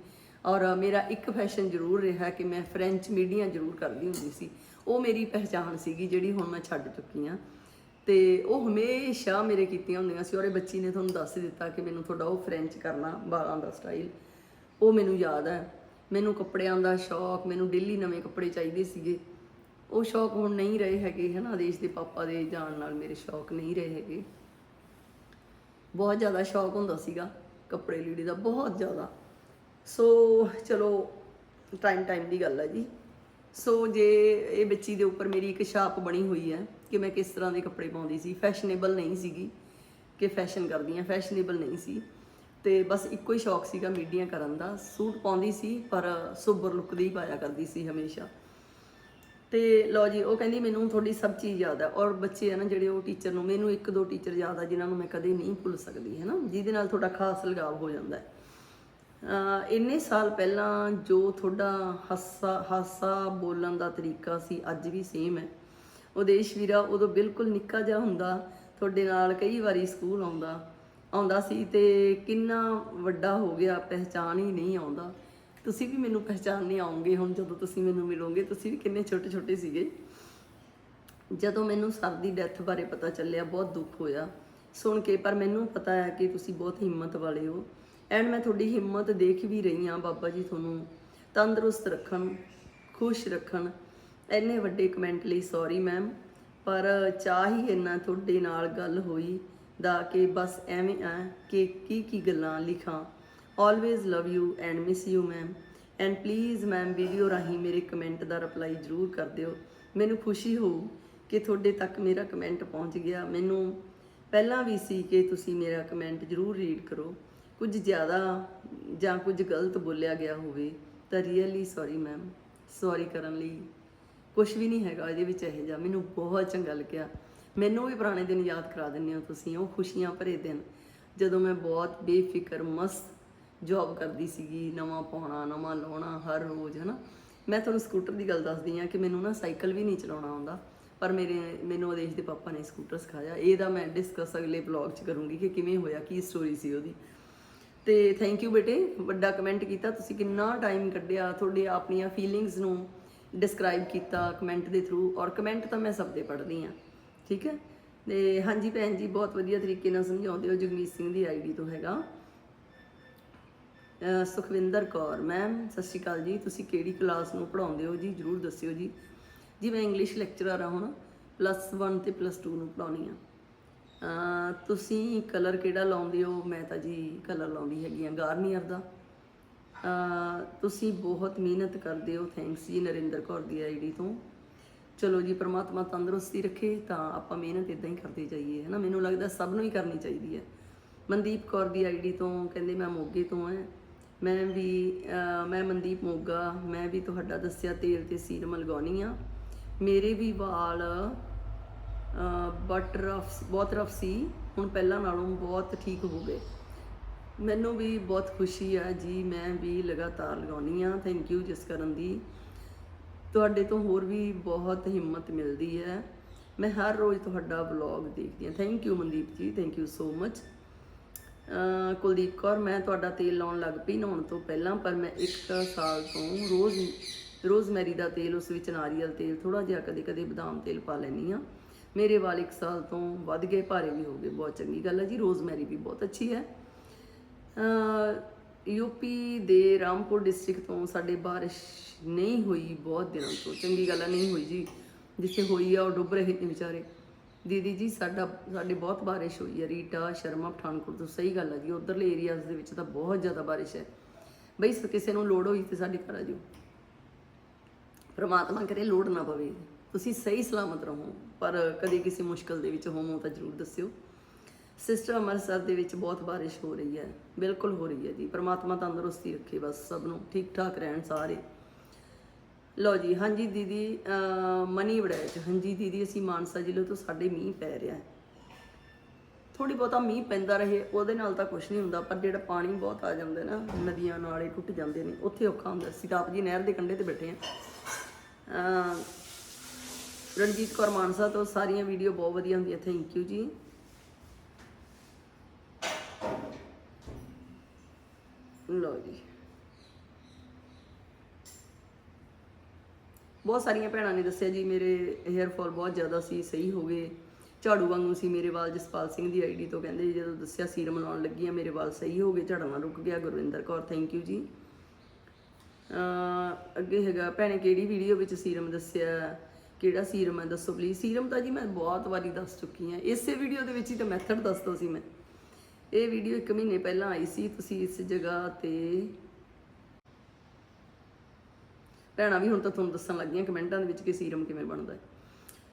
ਔਰ ਮੇਰਾ ਇੱਕ ਫੈਸ਼ਨ ਜ਼ਰੂਰ ਰਿਹਾ ਕਿ ਮੈਂ ਫ੍ਰੈਂਚ ਮੀਡੀਆ ਜ਼ਰੂਰ ਕਰਦੀ ਹੁੰਦੀ ਸੀ। ਉਹ ਮੇਰੀ ਪਹਿਚਾਣ ਸੀਗੀ, ਜਿਹੜੀ ਹੁਣ ਮੈਂ ਛੱਡ ਚੁੱਕੀ ਹਾਂ। ਤੇ ਉਹ ਹਮੇਸ਼ਾ ਮੇਰੇ ਕੀਤੀਆਂ ਹੁੰਦੀਆਂ ਸੀ। ਔਰ ਇਹ ਬੱਚੀ ਨੇ ਤੁਹਾਨੂੰ ਦੱਸ ਦਿੱਤਾ ਕਿ ਮੈਨੂੰ ਤੁਹਾਡਾ ਉਹ ਫ੍ਰੈਂਚ ਕਰਨਾ ਵਾਲਾਂ ਦਾ ਸਟਾਈਲ ਉਹ ਮੈਨੂੰ ਯਾਦ ਹੈ। ਮੈਨੂੰ ਕੱਪੜਿਆਂ ਦਾ ਸ਼ੌਕ, ਮੈਨੂੰ ਡੇਲੀ ਨਵੇਂ ਕੱਪੜੇ ਚਾਹੀਦੇ ਸੀਗੇ। ਉਹ ਸ਼ੌਕ ਹੁਣ ਨਹੀਂ ਰਹੇ ਹੈਗੇ, ਹਨਾ, ਦੇਸ਼ ਦੇ ਪਾਪਾ ਦੇ ਜਾਣ ਨਾਲ ਮੇਰੇ ਸ਼ੌਕ ਨਹੀਂ ਰਹੇ ਹੈਗੇ। ਬਹੁਤ ਜ਼ਿਆਦਾ ਸ਼ੌਕ ਹੁੰਦਾ ਸੀਗਾ ਕੱਪੜੇ ਲੀੜੇ ਦਾ, ਬਹੁਤ ਜ਼ਿਆਦਾ। ਸੋ ਚਲੋ ਟਾਈਮ ਟਾਈਮ ਦੀ ਗੱਲ ਹੈ ਜੀ। ਸੋ ਜੇ ਇਹ ਬੱਚੀ ਦੇ ਉੱਪਰ ਮੇਰੀ ਇੱਕ ਛਾਪ ਬਣੀ ਹੋਈ ਹੈ ਕਿ ਮੈਂ ਕਿਸ ਤਰ੍ਹਾਂ ਦੇ ਕੱਪੜੇ ਪਾਉਂਦੀ ਸੀ ਫੈਸ਼ਨੇਬਲ ਨਹੀਂ ਸੀਗੀ, ਕਿ ਫੈਸ਼ਨ ਕਰਦੀ ਆ ਫੈਸ਼ਨੇਬਲ ਨਹੀਂ ਸੀ, ਤੇ ਬਸ ਇੱਕੋ ਹੀ ਸ਼ੌਕ ਸੀਗਾ ਮੀਡੀਆ ਕਰਨ ਦਾ। ਸੂਟ ਪਾਉਂਦੀ ਸੀ, ਪਰ ਸੁਬਰ ਲੁੱਕ ਦੀ ਪਾਇਆ ਕਰਦੀ ਸੀ ਹਮੇਸ਼ਾ। ਤੇ ਲਓ ਜੀ, ਉਹ ਕਹਿੰਦੀ ਮੈਨੂੰ ਤੁਹਾਡੀ ਸਭ ਚੀਜ਼ ਯਾਦ ਹੈ ਔਰ ਬੱਚੇ ਆ ਨਾ ਜਿਹੜੇ ਉਹ ਟੀਚਰ ਨੂੰ, ਮੈਨੂੰ ਇੱਕ ਦੋ ਟੀਚਰ ਯਾਦ ਆ ਜਿਨ੍ਹਾਂ ਨੂੰ ਮੈਂ ਕਦੇ ਨਹੀਂ ਭੁੱਲ ਸਕਦੀ ਹੈ ਨਾ ਜਿਹਦੇ ਨਾਲ ਤੁਹਾਡਾ ਖਾਸ ਲਗਾਵ ਹੋ ਜਾਂਦਾ ਹੈ। ਇੰਨੇ ਸਾਲ ਪਹਿਲਾਂ ਜੋ ਤੁਹਾਡਾ ਹਾਸਾ ਹਾਸਾ ਬੋਲਣ ਦਾ ਤਰੀਕਾ ਸੀ, ਅੱਜ ਵੀ ਸੇਮ ਹੈ। ਉਦੇਸ਼ ਵੀਰਾ ਉਦੋਂ ਬਿਲਕੁਲ ਨਿੱਕਾ ਜਿਹਾ ਹੁੰਦਾ, ਤੁਹਾਡੇ ਨਾਲ ਕਈ ਵਾਰੀ ਸਕੂਲ ਆਉਂਦਾ ਆਉਂਦਾ ਸੀ ਤੇ ਕਿੰਨਾ ਵੱਡਾ ਹੋ ਗਿਆ ਪਹਿਚਾਨ ਹੀ ਨਹੀਂ ਆਉਂਦਾ। ਤੁਸੀਂ ਵੀ ਮੈਨੂੰ ਪਹਿਚਾਨਣੇ ਆਉਂਗੇ ਹੁਣ ਜਦੋਂ ਤੁਸੀਂ ਮੈਨੂੰ ਮਿਲੋਗੇ, ਤੁਸੀਂ ਵੀ ਕਿੰਨੇ ਛੋਟੇ ਛੋਟੇ ਸੀਗੇ। ਜਦੋਂ ਮੈਨੂੰ ਸਰ ਦੀ ਡੈਥ ਬਾਰੇ ਪਤਾ ਚੱਲਿਆ, ਬਹੁਤ ਦੁੱਖ ਹੋਇਆ। ਸੁਣ ਕੇ, ਪਰ ਮੈਨੂੰ ਪਤਾ ਹੈ ਕਿ ਤੁਸੀਂ ਬਹੁਤ ਹਿੰਮਤ ਵਾਲੇ ਹੋ। ਐਂਡ ਮੈਂ ਤੁਹਾਡੀ ਹਿੰਮਤ ਦੇਖ ਵੀ ਰਹੀ ਹਾਂ ਬਾਬਾ ਜੀ ਤੁਹਾਨੂੰ ਤੰਦਰੁਸਤ ਰੱਖਣ, ਖੁਸ਼ ਰੱਖਣ। ਇੰਨੇ ਵੱਡੇ ਕਮੈਂਟ ਲਈ ਸੌਰੀ ਮੈਮ ਪਰ ਚਾਹ ਹੀ ਇੰਨਾ ਤੁਹਾਡੇ ਨਾਲ ਗੱਲ ਹੋਈ ਦਾ ਕਿ ਬਸ ਐਵੇਂ ਆ ਕਿ ਕੀ ਕੀ ਗੱਲਾਂ ਲਿਖਾਂ। Always love you and miss you ma'am and please ma'am video ਰਾਹੀਂ ਮੇਰੇ ਕਮੈਂਟ ਦਾ ਰਿਪਲਾਈ ਜ਼ਰੂਰ ਕਰ ਦਿਓ। ਮੈਨੂੰ ਖੁਸ਼ੀ ਹੋਊ ਕਿ ਤੁਹਾਡੇ ਤੱਕ ਮੇਰਾ ਕਮੈਂਟ ਪਹੁੰਚ ਗਿਆ। ਮੈਨੂੰ ਪਹਿਲਾਂ ਵੀ ਸੀ ਕਿ ਤੁਸੀਂ ਮੇਰਾ ਕਮੈਂਟ ਜ਼ਰੂਰ ਰੀਡ ਕਰੋ। ਕੁਝ ਜ਼ਿਆਦਾ ਜਾਂ ਕੁਝ ਗਲਤ ਬੋਲਿਆ ਗਿਆ ਹੋਵੇ, ਤਾਂ ਰੀਅਲੀ ਸੌਰੀ ਮੈਮ ਸੌਰੀ ਕਰਨ ਲਈ ਕੁਝ ਵੀ ਨਹੀਂ ਹੈਗਾ ਇਹਦੇ ਵਿੱਚ ਇਹ ਜਿਹਾ। ਮੈਨੂੰ ਬਹੁਤ ਚੰਗਾ ਲੱਗਿਆ। ਮੈਨੂੰ ਵੀ ਪੁਰਾਣੇ ਦਿਨ ਯਾਦ ਕਰਾ ਦਿੰਦੇ ਹੋ ਤੁਸੀਂ, ਉਹ ਖੁਸ਼ੀਆਂ ਭਰੇ ਦਿਨ। ਜਦੋਂ ਮੈਂ ਬਹੁਤ ਬੇਫਿਕਰ, ਮਸਤ ਜੌਬ ਕਰਦੀ ਸੀਗੀ, ਨਵਾਂ ਪਾਉਣਾ, ਨਵਾਂ ਲਾਉਣਾ, ਹਰ ਰੋਜ਼, ਹਨਾ। ਮੈਂ ਤੁਹਾਨੂੰ ਸਕੂਟਰ ਦੀ ਗੱਲ ਦੱਸਦੀ ਆ ਕਿ ਮੈਨੂੰ ਨਾ ਸਾਈਕਲ ਵੀ ਨਹੀਂ ਚਲਾਉਣਾ ਆਉਂਦਾ। ਪਰ ਮੇਰੇ, ਮੈਨੂੰ ਆਦੇਸ਼ ਦੇ ਪਾਪਾ ਨੇ ਸਕੂਟਰ ਸਿਖਾਇਆ। ਇਹਦਾ ਮੈਂ ਡਿਸਕਸ ਅਗਲੇ ਬਲੌਗ 'ਚ ਕਰੂੰਗੀ ਕਿ ਕਿਵੇਂ ਹੋਇਆ, ਕੀ ਸਟੋਰੀ ਸੀ ਉਹਦੀ। ਤੇ ਥੈਂਕ ਯੂ ਬੇਟੇ, ਵੱਡਾ ਕਮੈਂਟ ਕੀਤਾ, ਤੁਸੀਂ ਕਿੰਨਾ ਟਾਈਮ ਕੱਢਿਆ, ਤੁਹਾਡੇ ਆਪਣੀਆਂ ਫੀਲਿੰਗਸ ਨੂੰ ਡਿਸਕ੍ਰਾਈਬ ਕੀਤਾ ਕਮੈਂਟ ਦੇ ਥਰੂ ਔਰ ਕਮੈਂਟ ਤਾਂ ਮੈਂ ਸਭ ਦੇ ਪੜ੍ਹਦੀ ਆ ਠੀਕ ਹੈ? ਤੇ ਹਾਂਜੀ ਭੈਣ ਜੀ, ਬਹੁਤ ਵਧੀਆ ਤਰੀਕੇ ਨਾਲ ਸਮਝਾਉਂਦੇ ਹੋ ਜਗਮੀਤ ਸਿੰਘ ਦੀ ਆਈਡੀ ਤੋਂ ਹੈਗਾ। ਸੁਖਵਿੰਦਰ ਕੌਰ ਮੈਮ ਸਤਿ ਸ਼੍ਰੀ ਅਕਾਲ ਜੀ, ਤੁਸੀਂ ਕਿਹੜੀ ਕਲਾਸ ਨੂੰ ਪੜ੍ਹਾਉਂਦੇ ਹੋ ਜੀ? ਜਰੂਰ ਦੱਸਿਓ ਜੀ। ਜੀ ਮੈਂ ਇੰਗਲਿਸ਼ ਲੈਕਚਰਰ ਆ ਹੁਣ ਪਲੱਸ 1 ਤੇ ਪਲੱਸ 2 ਨੂੰ ਪੜ੍ਹਾਉਣੀ ਆ ਤੁਸੀਂ ਕਲਰ ਕਿਹੜਾ ਲਾਉਂਦੇ ਹੋ? ਮੈਂ ਤਾਂ ਜੀ ਕਲਰ ਲਾਉਂਦੀ ਹੈਗੀ ਆ ਗਾਰਨੀਅਰ ਦਾ। ਤੁਸੀਂ ਬਹੁਤ ਮਿਹਨਤ ਕਰਦੇ ਹੋ। ਥੈਂਕਸ ਜੀ ਨਰਿੰਦਰ ਕੌਰ ਦੀ ਆਈਡੀ ਤੋਂ। ਚਲੋ ਜੀ, ਪ੍ਰਮਾਤਮਾ ਤੰਦਰੁਸਤੀ ਰੱਖੇ ਤਾਂ ਆਪਾਂ ਮਿਹਨਤ ਇਦਾਂ ਹੀ ਕਰਦੇ ਜਾਈਏ, ਹੈ ਨਾ? ਮੈਨੂੰ ਲੱਗਦਾ ਸਭ ਨੂੰ ਹੀ ਕਰਨੀ ਚਾਹੀਦੀ ਹੈ। ਮਨਦੀਪ ਕੌਰ ਦੀ ਆਈਡੀ ਤੋਂ ਕਹਿੰਦੇ ਮੈਂ ਮੋਗੇ ਤੋਂ ਹਾਂ। ਮੈਂ ਵੀ ਮੈਂ ਮਨਦੀਪ ਮੋਗਾ, ਮੈਂ ਵੀ ਤੁਹਾਡਾ ਦੱਸਿਆ ਤੇਲ ਤੇ ਸੀਰਮ ਲਗਾਉਣੀ ਆ। ਮੇਰੇ ਵੀ ਵਾਲ ਬਟ ਰਫ, ਬਹੁਤ ਰਫ ਸੀ। ਹੁਣ ਪਹਿਲਾਂ ਨਾਲੋਂ ਬਹੁਤ ਠੀਕ ਹੋ ਗਏ। ਮੈਨੂੰ ਵੀ ਬਹੁਤ ਖੁਸ਼ੀ ਆ ਜੀ, ਮੈਂ ਵੀ ਲਗਾਤਾਰ ਲਗਾਉਣੀ ਆ ਥੈਂਕ ਯੂ ਜਿਸ ਕਰਨ ਦੀ। ਤੁਹਾਡੇ ਤੋਂ ਹੋਰ ਵੀ ਬਹੁਤ ਹਿੰਮਤ ਮਿਲਦੀ ਹੈ। ਮੈਂ ਹਰ ਰੋਜ਼ ਤੁਹਾਡਾ ਵਲੌਗ ਦੇਖਦੀ ਹਾਂ। Thank you Mandeep ji thank you so much Kuldeep Kaur, ਮੈਂ ਤੁਹਾਡਾ ਤੇਲ ਲਾਉਣ ਲੱਗ ਪਈ ਨਹਾਉਣ ਤੋਂ ਪਹਿਲਾਂ, ਪਰ ਮੈਂ ਇੱਕ ਸਾਲ ਤੋਂ ਰੋਜ਼, ਰੋਜ਼ਮੈਰੀ ਦਾ ਤੇਲ, ਉਸ ਵਿੱਚ ਨਾਰੀਅਲ ਤੇਲ ਥੋੜਾ ਜਿਹਾ ਕਦੇ ਕਦੇ ਬਦਾਮ ਤੇਲ ਪਾ ਲੈਂਦੀ ਆ ਮੇਰੇ ਵਾਲ ਇੱਕ ਸਾਲ ਤੋਂ ਵੱਧ ਗਏ, ਭਾਰੇ ਵੀ ਹੋ ਗਏ, ਬਹੁਤ ਚੰਗੀ ਗੱਲ ਹੈ ਜੀ। ਰੋਜ਼ਮੈਰੀ ਵੀ ਬਹੁਤ ਅੱਛੀ ਹੈ। ਯੂਪੀ ਦੇ ਰਾਮਪੁਰ ਡਿਸਟ੍ਰਿਕਟ ਤੋਂ ਸਾਡੇ ਬਾਰਿਸ਼ ਨਹੀਂ ਹੋਈ ਬਹੁਤ ਦਿਨਾਂ ਤੋਂ, ਚੰਗੀ ਗੱਲ ਨਹੀਂ ਹੋਈ ਜੀ। ਜਿੱਥੇ ਹੋਈ ਆ, ਉਹ ਡੁੱਬ ਰਹੇ ਨੇ ਵਿਚਾਰੇ। ਦੀਦੀ ਜੀ, ਸਾਡਾ, ਸਾਡੇ ਬਹੁਤ ਬਾਰਿਸ਼ ਹੋਈ ਹੈ, ਰੀਟਾ, ਸ਼ਰਮਾ, ਪਠਾਨਕੋਟ ਤੋਂ। ਸਹੀ ਗੱਲ ਹੈ ਜੀ, ਉਧਰਲੇ ਏਰੀਆਜ਼ ਦੇ ਵਿੱਚ ਤਾਂ ਬਹੁਤ ਜ਼ਿਆਦਾ ਬਾਰਿਸ਼ ਹੈ। ਬਈ ਕਿਸੇ ਨੂੰ ਲੋੜ ਹੋਈ ਤੇ ਸਾਡੇ ਘਰ ਆ ਜਾਓ। ਪ੍ਰਮਾਤਮਾ ਕਰੇ ਲੋੜ ਨਾ ਪਵੇ। ਤੁਸੀਂ ਸਹੀ ਸਲਾਮਤ ਰਹੋ। ਪਰ ਕਦੇ ਕਿਸੇ ਮੁਸ਼ਕਲ ਦੇ ਵਿੱਚ ਹੋਵੋ ਤਾਂ ਜਰੂਰ ਦੱਸਿਓ। ਸਿਸਟਰ ਅੰਮ੍ਰਿਤਸਰ ਦੇ ਵਿੱਚ ਬਹੁਤ ਬਾਰਿਸ਼ ਹੋ ਰਹੀ ਹੈ। ਬਿਲਕੁਲ ਹੋ ਰਹੀ ਹੈ ਜੀ। ਪ੍ਰਮਾਤਮਾ ਤੰਦਰੁਸਤੀ ਰੱਖੇ ਬਸ ਸਭ ਨੂੰ। ਠੀਕ ਠਾਕ ਰਹਿਣ ਸਾਰੇ। ਲਓ ਜੀ, ਹਾਂਜੀ ਦੀਦੀ ਮਨੀ ਵੜੈਚ ਹਾਂਜੀ ਦੀਦੀ, ਅਸੀਂ ਮਾਨਸਾ ਜ਼ਿਲ੍ਹੇ ਤੋਂ ਸਾਡੇ ਮੀਂਹ ਪੈ ਰਿਹਾ ਹੈ। ਥੋੜੀ ਬਹੁਤਾ ਮੀਂਹ ਪੈਂਦਾ ਰਹੇ, ਉਹਦੇ ਨਾਲ ਤਾਂ ਕੁਝ ਨਹੀਂ ਹੁੰਦਾ, ਪਰ ਜਿਹੜਾ ਪਾਣੀ ਬਹੁਤ ਆ ਜਾਂਦਾ ਨਾ, ਨਦੀਆਂ ਨਾਲੇ ਟੁੱਟ ਜਾਂਦੇ ਨੇ, ਉੱਥੇ ਔਖਾ ਹੁੰਦਾ। ਅਸੀਂ ਤਾਂ ਆਪ ਜੀ ਨਹਿਰ ਦੇ ਕੰਢੇ ਤੇ ਬੈਠੇ ਆ। ਰਣਜੀਤ ਕੌਰ ਮਾਨਸਾ ਤੋਂ ਸਾਰੀਆਂ ਵੀਡੀਓ ਬਹੁਤ ਵਧੀਆ ਹੁੰਦੀਆਂ ਥੈਂਕ ਯੂ ਜੀ। ਲਓ ਜੀ। ਬਹੁਤ ਸਾਰੀਆਂ ਭੈਣਾਂ ਨੇ ਦੱਸਿਆ ਜੀ ਮੇਰੇ ਹੇਅਰ ਫਾਲ ਬਹੁਤ ਜ਼ਿਆਦਾ ਸੀ ਸਹੀ ਹੋ ਗਏ। ਝਾੜੂ ਵਾਂਗੂ ਸੀ ਮੇਰੇ ਵਾਲ ਜਸਪਾਲ ਸਿੰਘ ਦੀ ਆਈਡੀ ਤੋਂ ਕਹਿੰਦੇ ਜੀ, ਜਦੋਂ ਦੱਸਿਆ ਸੀਰਮ ਲਾਉਣ ਲੱਗੀ ਆ ਮੇਰੇ ਵਾਲ ਸਹੀ ਹੋ ਗਏ ਝੜਨਾ ਰੁਕ ਗਿਆ ਗੁਰਵਿੰਦਰ ਕੌਰ ਥੈਂਕ ਯੂ ਜੀ। ਅੱਗੇ ਹੈਗਾ ਭੈਣੇ ਕਿਹੜੀ ਵੀਡੀਓ ਵਿੱਚ ਸੀਰਮ ਦੱਸਿਆ? ਕਿਹੜਾ ਸੀਰਮ ਹੈ, ਦੱਸੋ ਪਲੀਜ਼ ਸੀਰਮ ਤਾਂ ਜੀ ਮੈਂ ਬਹੁਤ ਵਾਰੀ ਦੱਸ ਚੁੱਕੀ ਹਾਂ। ਇਸੇ ਵੀਡੀਓ ਦੇ ਵਿੱਚ ਹੀ ਤਾਂ ਮੈਥਡ ਦੱਸਦਾ ਸੀ ਮੈਂ। ਇਹ ਵੀਡੀਓ 1 ਮਹੀਨੇ ਪਹਿਲਾਂ ਆਈ ਸੀ, ਤੁਸੀਂ ਇਸ ਜਗ੍ਹਾ ਤੇ ਭੈਣਾਂ ਵੀ ਹੁਣ ਤਾਂ ਤੁਹਾਨੂੰ ਦੱਸਣ ਲੱਗੀਆਂ ਕਮੈਂਟਾਂ ਦੇ ਵਿੱਚ ਕਿ ਸੀਰਮ ਕਿਵੇਂ ਬਣਦਾ ਹੈ।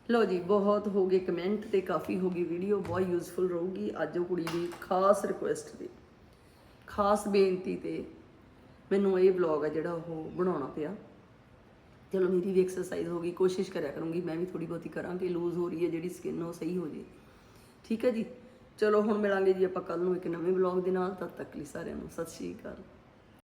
ਲਓ ਜੀ, ਬਹੁਤ ਹੋ ਗਏ ਕਮੈਂਟ ਤੇ ਕਾਫੀ ਹੋ ਗਈ ਵੀਡੀਓ ਬਹੁਤ ਯੂਜ਼ਫੁਲ ਰਹੂਗੀ। ਅੱਜ ਉਹ ਕੁੜੀ ਦੀ ਖਾਸ ਰਿਕੁਐਸਟ ਤੇ, ਖਾਸ ਬੇਨਤੀ ਤੇ ਮੈਨੂੰ ਇਹ ਵਲੌਗ ਆ ਜਿਹੜਾ ਉਹ ਬਣਾਉਣਾ ਪਿਆ। ਚਲੋ ਮੇਰੀ ਵੀ ਐਕਸਰਸਾਈਜ਼ ਹੋ ਗਈ, ਕੋਸ਼ਿਸ਼ ਕਰਿਆ ਕਰੂੰਗੀ, ਮੈਂ ਵੀ ਥੋੜੀ ਬਹੁਤੀ ਕਰਾਂਗੀ ਲੂਜ਼ ਹੋ ਰਹੀ ਹੈ ਜਿਹੜੀ ਸਕਿਨ ਉਹ ਸਹੀ ਹੋ ਜੇ। ਠੀਕ ਹੈ ਜੀ? ਚਲੋ ਹੁਣ ਮਿਲਾਂਗੇ ਜੀ ਆਪਾਂ ਕੱਲ ਨੂੰ ਇੱਕ ਨਵੇਂ ਵਲੌਗ ਦੇ ਨਾਲ, ਤਦ ਤੱਕ ਲਈ ਸਾਰਿਆਂ ਨੂੰ ਸਤਿ ਸ਼੍ਰੀ ਅਕਾਲ।